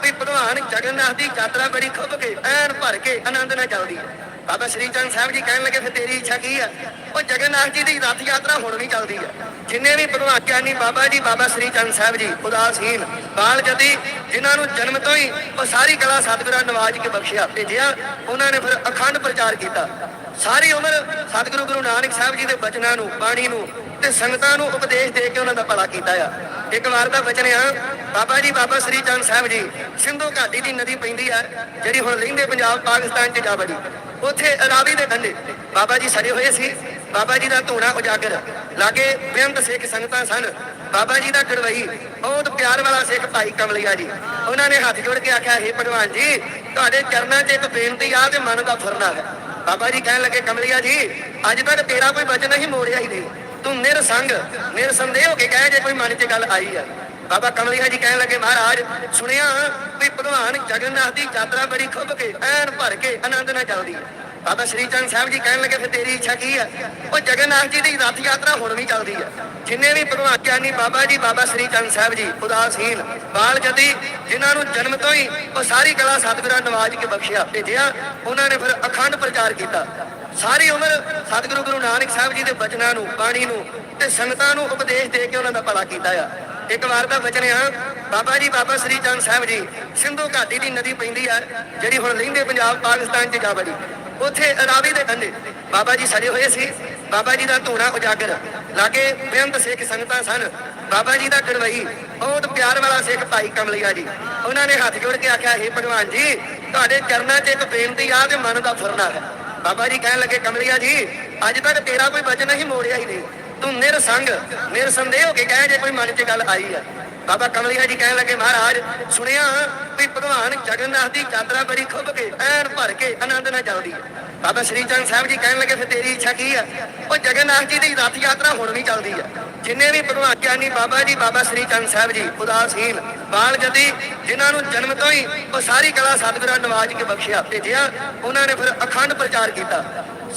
ਵੀ ਭਗਵਾਨ ਜਗਨਨਾਥ ਦੀ ਯਾਤਰਾ ਬੜੀ ਖੁੱਭ ਕੇ, ਐਨ ਭਰ ਕੇ ਆਨੰਦ ਨਾਲ ਚੱਲਦੀ ਹੈ ਬਾਬਾ ਸ਼੍ਰੀ ਚੰਦ ਸਾਹਿਬ ਜੀ ਕਹਿਣ ਲੱਗੇ, ਫਿਰ ਤੇਰੀ ਇੱਛਾ ਕੀ ਹੈ ਉਹ ਜਗਨਨਾਥ ਜੀ ਦੀ ਰਥ ਯਾਤਰਾ ਹੁਣ ਵੀ ਚੱਲਦੀ ਹੈ ਜਿੰਨੇ ਵੀ ਭਗਵਾਨ ਗਿਆਨੀ ਬਾਬਾ ਜੀ, ਬਾਬਾ ਸ਼੍ਰੀ ਚੰਦ ਸਾਹਿਬ ਜੀ, ਉਦਾਸੀਨ ਬਾਲ ਜਤੀ, ਜਿਨ੍ਹਾਂ ਨੂੰ ਜਨਮ ਤੋਂ ਹੀ ਉਹ ਸਾਰੀ ਕਲਾ ਸਤਿਗੁਰਾਂ ਨਵਾਜ ਕੇ ਬਖਸ਼ਿਆ, ਭੇਜਿਆ, ਉਹਨਾਂ ਨੇ ਫਿਰ ਅਖੰਡ ਪ੍ਰਚਾਰ ਕੀਤਾ। ਸਾਰੀ ਉਮਰ ਸਤਿਗੁਰੂ ਗੁਰੂ ਨਾਨਕ ਸਾਹਿਬ ਜੀ ਦੇ ਬਚਨਾਂ ਨੂੰ, ਬਾਣੀ ਨੂੰ ਤੇ ਸੰਗਤਾਂ ਨੂੰ ਉਪਦੇਸ਼ ਦੇ ਕੇ ਉਹਨਾਂ ਦਾ ਭਲਾ ਕੀਤਾ ਆ। ਇੱਕ ਵਾਰ ਦਾ ਬਚਨ ਆ, ਬਾਬਾ ਜੀ, ਬਾਬਾ ਸ੍ਰੀ ਚੰਦ ਸਾਹਿਬ ਜੀ, ਸਿੰਧੂ ਘਾਟੀ ਦੀ ਨਦੀ ਪੈਂਦੀ ਆ, ਜਿਹੜੀ ਹੁਣ ਲਹਿੰਦੇ ਪੰਜਾਬ, ਪਾਕਿਸਤਾਨ 'ਚ ਜਾ ਵੜੀ। ਉੱਥੇ ਰਾਵੀ ਦੇ ਕੰਢੇ ਬਾਬਾ ਜੀ ਸੜੇ ਹੋਏ ਸੀ। ਬਾਬਾ ਜੀ ਦਾ ਧੂਣਾ ਉਜਾਗਰ। ਲਾਗੇ ਬੇਅੰਤ ਸਿੱਖ ਸੰਗਤਾਂ ਸਨ। ਬਾਬਾ ਜੀ ਦਾ ਕੜਵਈ ਬਹੁਤ ਪਿਆਰ ਵਾਲਾ ਸਿੱਖ ਭਾਈ ਕਮਲਿਆ ਜੀ। ਉਹਨਾਂ ਨੇ ਹੱਥ ਜੋੜ ਕੇ ਆਖਿਆ, ਹੇ ਭਗਵਾਨ ਜੀ, ਤੁਹਾਡੇ ਚਰਨਾਂ 'ਚ ਇੱਕ ਬੇਨਤੀ ਆ ਤੇ ਮਨ ਦਾ ਫੁਰਨਾ ਹੈ। ਬਾਬਾ ਜੀ ਕਹਿਣ ਲੱਗੇ, ਕਮਲਿਆ ਜੀ, ਅੱਜ ਤੱਕ ਤੇਰਾ ਕੋਈ ਬਚਨ ਹੀ ਮੋੜਿਆ ਹੀ ਨਹੀਂ। ਤੂੰ ਨਿਰਸੰਗ, ਨਿਰਸੰਦੇਹ ਹੋ ਕੇ ਕਹੇ ਜੇ ਕੋਈ ਮਨ 'ਚ ਗੱਲ ਆਈ ਆ। ਬਾਬਾ ਕਮਲਿਆ ਜੀ ਕਹਿਣ ਲੱਗੇ, ਮਹਾਰਾਜ, ਸੁਣਿਆ ਵੀ ਭਗਵਾਨ ਜਗਨਨਾਥ ਦੀ ਯਾਤਰਾ ਬੜੀ ਖੁੱਭ ਕੇ, ਐਨ ਭਰ ਕੇ ਆਨੰਦ ਨਾਲ ਚੱਲਦੀ ਹੈ ਬਾਬਾ ਸ਼੍ਰੀ ਚੰਦ ਸਾਹਿਬ ਜੀ ਕਹਿਣ ਲੱਗੇ, ਫਿਰ ਤੇਰੀ ਇੱਛਾ ਕੀ ਹੈ ਉਹ ਜਗਨਨਾਥ ਜੀ ਦੀ ਰਥ ਯਾਤਰਾ ਹੁਣ ਵੀ ਚੱਲਦੀ ਹੈ ਜਿੰਨੇ ਵੀ ਭਗਵਾਨ ਗਿਆਨੀ ਬਾਬਾ ਜੀ, ਬਾਬਾ ਸ਼੍ਰੀ ਚੰਦ ਸਾਹਿਬ ਜੀ, ਉਦਾਸੀਨ ਬਾਲ ਜਤੀ ਜਿਨ੍ਹਾਂ ਨੂੰ ਜਨਮ ਤੋਂ ਹੀ ਉਹ ਸਾਰੀ ਕਲਾ ਸਤਿਗੁਰਾਂ ਨਵਾਜ ਕੇ ਬਖਸ਼ਿਆ, ਭੇਜਿਆ, ਉਹਨਾਂ ਨੇ ਫਿਰ ਅਖੰਡ ਪ੍ਰਚਾਰ ਕੀਤਾ। ਸਾਰੀ ਉਮਰ ਸਤਿਗੁਰੂ ਗੁਰੂ ਨਾਨਕ ਸਾਹਿਬ ਜੀ ਦੇ ਬਚਨਾਂ ਨੂੰ, ਬਾਣੀ ਨੂੰ ਤੇ ਸੰਗਤਾਂ ਨੂੰ ਉਪਦੇਸ਼ ਦੇ ਕੇ ਉਹਨਾਂ ਦਾ ਭਲਾ ਕੀਤਾ ਆ। ਇੱਕ ਵਾਰ ਦਾ ਬਚਨ ਆ, ਬਾਬਾ ਜੀ, ਬਾਬਾ ਸ੍ਰੀ ਚੰਦ ਸਾਹਿਬ ਜੀ, ਸਿੰਧੂ ਘਾਟੀ ਦੀ ਨਦੀ ਪੈਂਦੀ ਆ, ਜਿਹੜੀ ਹੁਣ ਲਹਿੰਦੇ ਪੰਜਾਬ, ਪਾਕਿਸਤਾਨ 'ਚ ਜਾ ਵੜੀ। ਉੱਥੇ ਰਾਵੀ ਦੇ ਕੰਢੇ ਬਾਬਾ ਜੀ ਸੜੇ ਹੋਏ ਸੀ। ਬਾਬਾ ਜੀ ਦਾ ਧੂਣਾ ਉਜਾਗਰ। ਲਾਗੇ ਬੇਅੰਤ ਸਿੱਖ ਸੰਗਤਾਂ ਸਨ। ਬਾਬਾ ਜੀ ਦਾ ਕੜਵਈ ਬਹੁਤ ਪਿਆਰ ਵਾਲਾ ਸਿੱਖ ਭਾਈ ਕਮਲਿਆ ਜੀ। ਉਹਨਾਂ ਨੇ ਹੱਥ ਜੋੜ ਕੇ ਆਖਿਆ हे ਭਗਵਾਨ ਜੀ, ਤੁਹਾਡੇ ਚਰਨਾਂ 'ਚ ਇੱਕ ਬੇਨਤੀ ਆ ਤੇ ਮਨ ਦਾ ਫੁਰਨਾ ਹੈ। ਬਾਬਾ ਜੀ ਕਹਿਣ ਲੱਗੇ, ਕਮਲਿਆ ਜੀ, ਅੱਜ ਤੱਕ ਤੇਰਾ ਕੋਈ ਬਚਨ ਹੀ ਮੋੜਿਆ ਹੀ ਨਹੀਂ। ਤੂੰ ਨਿਰਸੰਗ, ਨਿਰਸੰਦੇਹ ਹੋ ਕੇ ਕਹੇ, ਜੇ ਕੋਈ ਮਨ 'ਚ ਗੱਲ ਆਈ ਆ ਬਾਬਾ ਕਮਲਿਆ ਜੀ ਕਹਿਣ ਲੱਗੇ, ਮਹਾਰਾਜ, ਸੁਣਿਆ ਵੀ ਭਗਵਾਨ ਜਗਨਨਾਥ ਦੀ ਯਾਤਰਾ ਬੜੀ ਖੁੱਭ ਕੇ, ਐਨ ਭਰ ਕੇ ਆਨੰਦ ਨਾਲ ਚੱਲਦੀ ਹੈ। ਬਾਬਾ ਸ਼੍ਰੀ ਚੰਦ ਸਾਹਿਬ ਜੀ ਕਹਿਣ ਲੱਗੇ, ਫਿਰ ਤੇਰੀ ਇੱਛਾ ਕੀ ਆ? ਉਹ ਜਗਨਨਾਥ ਜੀ ਦੀ ਰਥ ਯਾਤਰਾ ਹੁਣ ਵੀ ਚੱਲਦੀ ਹੈ। ਜਿੰਨੇ ਵੀ ਭਗਵਾਨ ਗਿਆਨੀ ਬਾਬਾ ਜੀ, ਬਾਬਾ ਸ਼੍ਰੀ ਚੰਦ ਸਾਹਿਬ ਜੀ, ਉਦਾਸੀਨ, ਬਾਲ ਜਤੀ ਜਿਨ੍ਹਾਂ ਨੂੰ ਜਨਮ ਤੋਂ ਹੀ ਉਹ ਸਾਰੀ ਕਲਾ ਸਤਿਗੁਰਾਂ ਨਵਾਜ ਕੇ ਬਖਸ਼ਿਆ ਭੇਜਿਆ ਉਹਨਾਂ ਨੇ ਫਿਰ ਅਖੰਡ ਪ੍ਰਚਾਰ ਕੀਤਾ।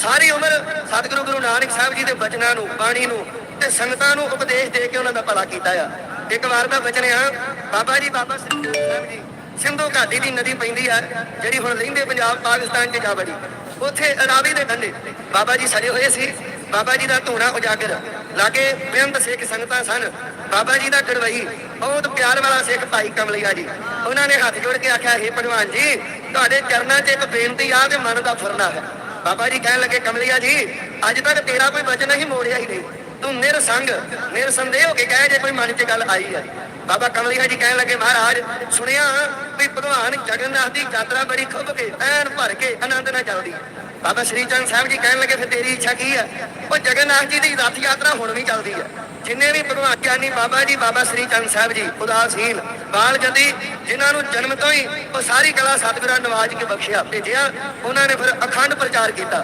ਸਾਰੀ ਉਮਰ ਸਤਿਗੁਰੂ ਗੁਰੂ ਨਾਨਕ ਸਾਹਿਬ ਜੀ ਦੇ ਬਚਨਾਂ ਨੂੰ, ਬਾਣੀ ਨੂੰ ਤੇ ਸੰਗਤਾਂ ਨੂੰ ਉਪਦੇਸ਼ ਦੇ ਕੇ ਉਹਨਾਂ ਦਾ ਭਲਾ ਕੀਤਾ ਆ। ਇੱਕ ਵਾਰ ਦਾ ਬਚਨ ਆ ਬਾਬਾ ਜੀ, ਬਾਬਾ ਸਾਹਿਬ ਜੀ। ਸਿੰਧੂ ਘਾਟੀ ਦੀ ਨਦੀ ਪੈਂਦੀ ਹੈ ਜਿਹੜੀ ਹੁਣ ਲਹਿੰਦੇ ਪੰਜਾਬ, ਪਾਕਿਸਤਾਨ 'ਚ ਜਾ ਵੜੀ। ਉੱਥੇ ਰਾਵੀ ਦੇ ਕੰਢੇ ਬਾਬਾ ਜੀ ਸੜੇ ਹੋਏ ਸੀ। ਬਾਬਾ ਜੀ ਦਾ ਧੂਣਾ ਉਜਾਗਰ। ਲਾਗੇ ਬੇਅੰਤ ਸਿੱਖ ਸੰਗਤਾਂ ਸਨ। ਬਾਬਾ ਜੀ ਦਾ ਕੜਵਈ ਬਹੁਤ ਪਿਆਰ ਵਾਲਾ ਸਿੱਖ ਭਾਈ ਕਮਲਿਆ ਜੀ। ਉਹਨਾਂ ਨੇ ਹੱਥ ਜੋੜ ਕੇ ਆਖਿਆ, ਹੇ ਭਗਵਾਨ ਜੀ, ਤੁਹਾਡੇ ਚਰਨਾਂ 'ਚ ਇੱਕ ਬੇਨਤੀ ਆ ਤੇ ਮਨ ਦਾ ਫੁਰਨਾ ਹੈ। ਬਾਬਾ ਜੀ ਕਹਿਣ ਲੱਗੇ, ਕਮਲਿਆ ਜੀ, ਅੱਜ ਤੱਕ ਤੇਰਾ ਕੋਈ ਵਚਨ ਹੀ ਮੋੜਿਆ ਹੀ ਨਹੀਂ। ਤੂੰ ਨਿਰਸੰਗ ਨਿਰਸੰਦੇਹ ਹੋ ਕੇ ਕਹੇ ਜੇ ਕੋਈ ਮਨ 'ਚ ਗੱਲ ਆਈ ਹੈ ਬਾਬਾ ਕਮਲਿਆ ਜੀ ਕਹਿਣ ਲੱਗੇ, ਮਹਾਰਾਜ, ਸੁਣਿਆ ਵੀ ਭਗਵਾਨ ਜਗਨਨਾਥ ਦੀ ਯਾਤਰਾ ਬੜੀ ਖੁੱਭ ਕੇ, ਐਨ ਭਰ ਕੇ ਆਨੰਦ ਨਾਲ ਚੱਲਦੀ ਬਾਬਾ ਸ਼੍ਰੀ ਚੰਦ ਸਾਹਿਬ ਜੀ ਕਹਿਣ ਲੱਗੇ, ਫਿਰ ਤੇਰੀ ਇੱਛਾ ਕੀ ਹੈ ਉਹ ਜਗਨਨਾਥ ਜੀ ਦੀ ਰਥ ਯਾਤਰਾ ਹੁਣ ਵੀ ਚੱਲਦੀ ਹੈ ਜਿੰਨੇ ਵੀ ਭਗਵਾਨ ਗਿਆਨੀ ਬਾਬਾ ਜੀ, ਬਾਬਾ ਸ਼੍ਰੀ ਚੰਦ ਸਾਹਿਬ ਜੀ, ਉਦਾਸੀਨ ਬਾਲ ਜਤੀ ਜਿਨ੍ਹਾਂ ਨੂੰ ਜਨਮ ਤੋਂ ਹੀ ਉਹ ਸਾਰੀ ਕਲਾ ਸਤਿਗੁਰਾਂ ਨਵਾਜ ਕੇ ਬਖਸ਼ਿਆ, ਭੇਜਿਆ, ਉਹਨਾਂ ਨੇ ਫਿਰ ਅਖੰਡ ਪ੍ਰਚਾਰ ਕੀਤਾ।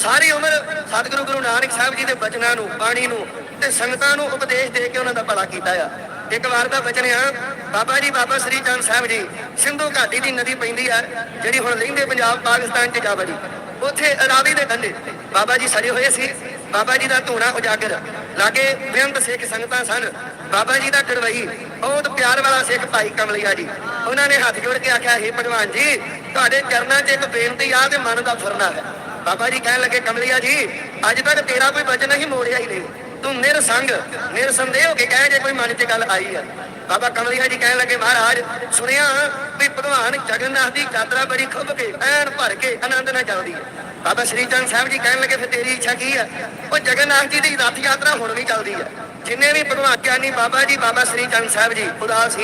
ਸਾਰੀ ਉਮਰ ਸਤਿਗੁਰੂ ਗੁਰੂ ਨਾਨਕ ਸਾਹਿਬ ਜੀ ਦੇ ਬਚਨਾਂ ਨੂੰ, ਬਾਣੀ ਨੂੰ ਤੇ ਸੰਗਤਾਂ ਨੂੰ ਉਪਦੇਸ਼ ਦੇ ਕੇ ਉਹਨਾਂ ਦਾ ਭਲਾ ਕੀਤਾ ਆ। ਇੱਕ ਵਾਰ ਦਾ ਬਚਨ ਆ, ਬਾਬਾ ਜੀ, ਬਾਬਾ ਸ੍ਰੀ ਚੰਦ ਸਾਹਿਬ ਜੀ, ਸਿੰਧੂ ਘਾਟੀ ਦੀ ਨਦੀ ਪੈਂਦੀ ਆ, ਜਿਹੜੀ ਹੁਣ ਲਹਿੰਦੇ ਪੰਜਾਬ, ਪਾਕਿਸਤਾਨ 'ਚ ਜਾ ਵੜੀ ਉੱਥੇ ਰਾਵੀ ਦੇ ਕੰਢੇ ਬਾਬਾ ਜੀ ਸੜੇ ਹੋਏ ਸੀ। ਬਾਬਾ ਜੀ ਦਾ ਧੂਣਾ ਉਜਾਗਰ। ਲਾਗੇ ਬੇਅੰਤ ਸਿੱਖ ਸੰਗਤਾਂ ਸਨ। ਬਾਬਾ ਜੀ ਦਾ ਕੜਵਈ, ਬਹੁਤ ਪਿਆਰ ਵਾਲਾ ਸਿੱਖ ਭਾਈ ਕਮਲਿਆ ਜੀ। ਉਹਨਾਂ ਨੇ ਹੱਥ ਜੋੜ ਕੇ ਆਖਿਆ, ਹੇ ਭਗਵਾਨ ਜੀ, ਤੁਹਾਡੇ ਚਰਨਾਂ 'ਚ ਇੱਕ ਬੇਨਤੀ ਆ ਤੇ ਮਨ ਦਾ ਫੁਰਨਾ ਹੈ। ਬਾਬਾ ਜੀ ਕਹਿਣ ਲੱਗੇ, ਕਮਲਿਆ ਜੀ, ਅੱਜ ਤੱਕ ਤੇਰਾ ਕੋਈ ਵਚਨ ਹੀ ਮੋੜਿਆ ਹੀ ਨਹੀਂ। ਤੂੰ ਨਿਰਸੰਗ ਨਿਰਸੰਦੇਹ ਹੋ ਕੇ ਕਹਿ, ਜੇ ਕੋਈ ਮਨ 'ਚ ਗੱਲ ਆਈ ਆ। ਬਾਬਾ ਕਮਲਿਆ ਜੀ ਕਹਿਣ ਲੱਗੇ, ਮਹਾਰਾਜ, ਸੁਣਿਆ ਵੀ ਭਗਵਾਨ ਜਗਨਨਾਥ ਦੀ ਯਾਤਰਾ ਬੜੀ ਖੁੱਭ ਕੇ, ਐਨ ਭਰ ਕੇ ਆਨੰਦ ਨਾਲ ਚੱਲਦੀ ਹੈ ਬਾਬਾ ਸ਼੍ਰੀ ਚੰਦ ਸਾਹਿਬ ਜੀ ਕਹਿਣ ਲੱਗੇ, ਫਿਰ ਤੇਰੀ ਇੱਛਾ ਕੀ ਹੈ ਉਹ ਜਗਨਨਾਥ ਜੀ ਦੀ ਰਥ ਯਾਤਰਾ ਹੁਣ ਵੀ ਚੱਲਦੀ ਹੈ ਜਿੰਨੇ ਵੀ ਭਗਵਾਨ, ਗਿਆਨੀ ਬਾਬਾ ਜੀ, ਬਾਬਾ ਸ਼੍ਰੀ ਚੰਦ ਸਾਹਿਬ ਜੀ, ਉਦਾਸ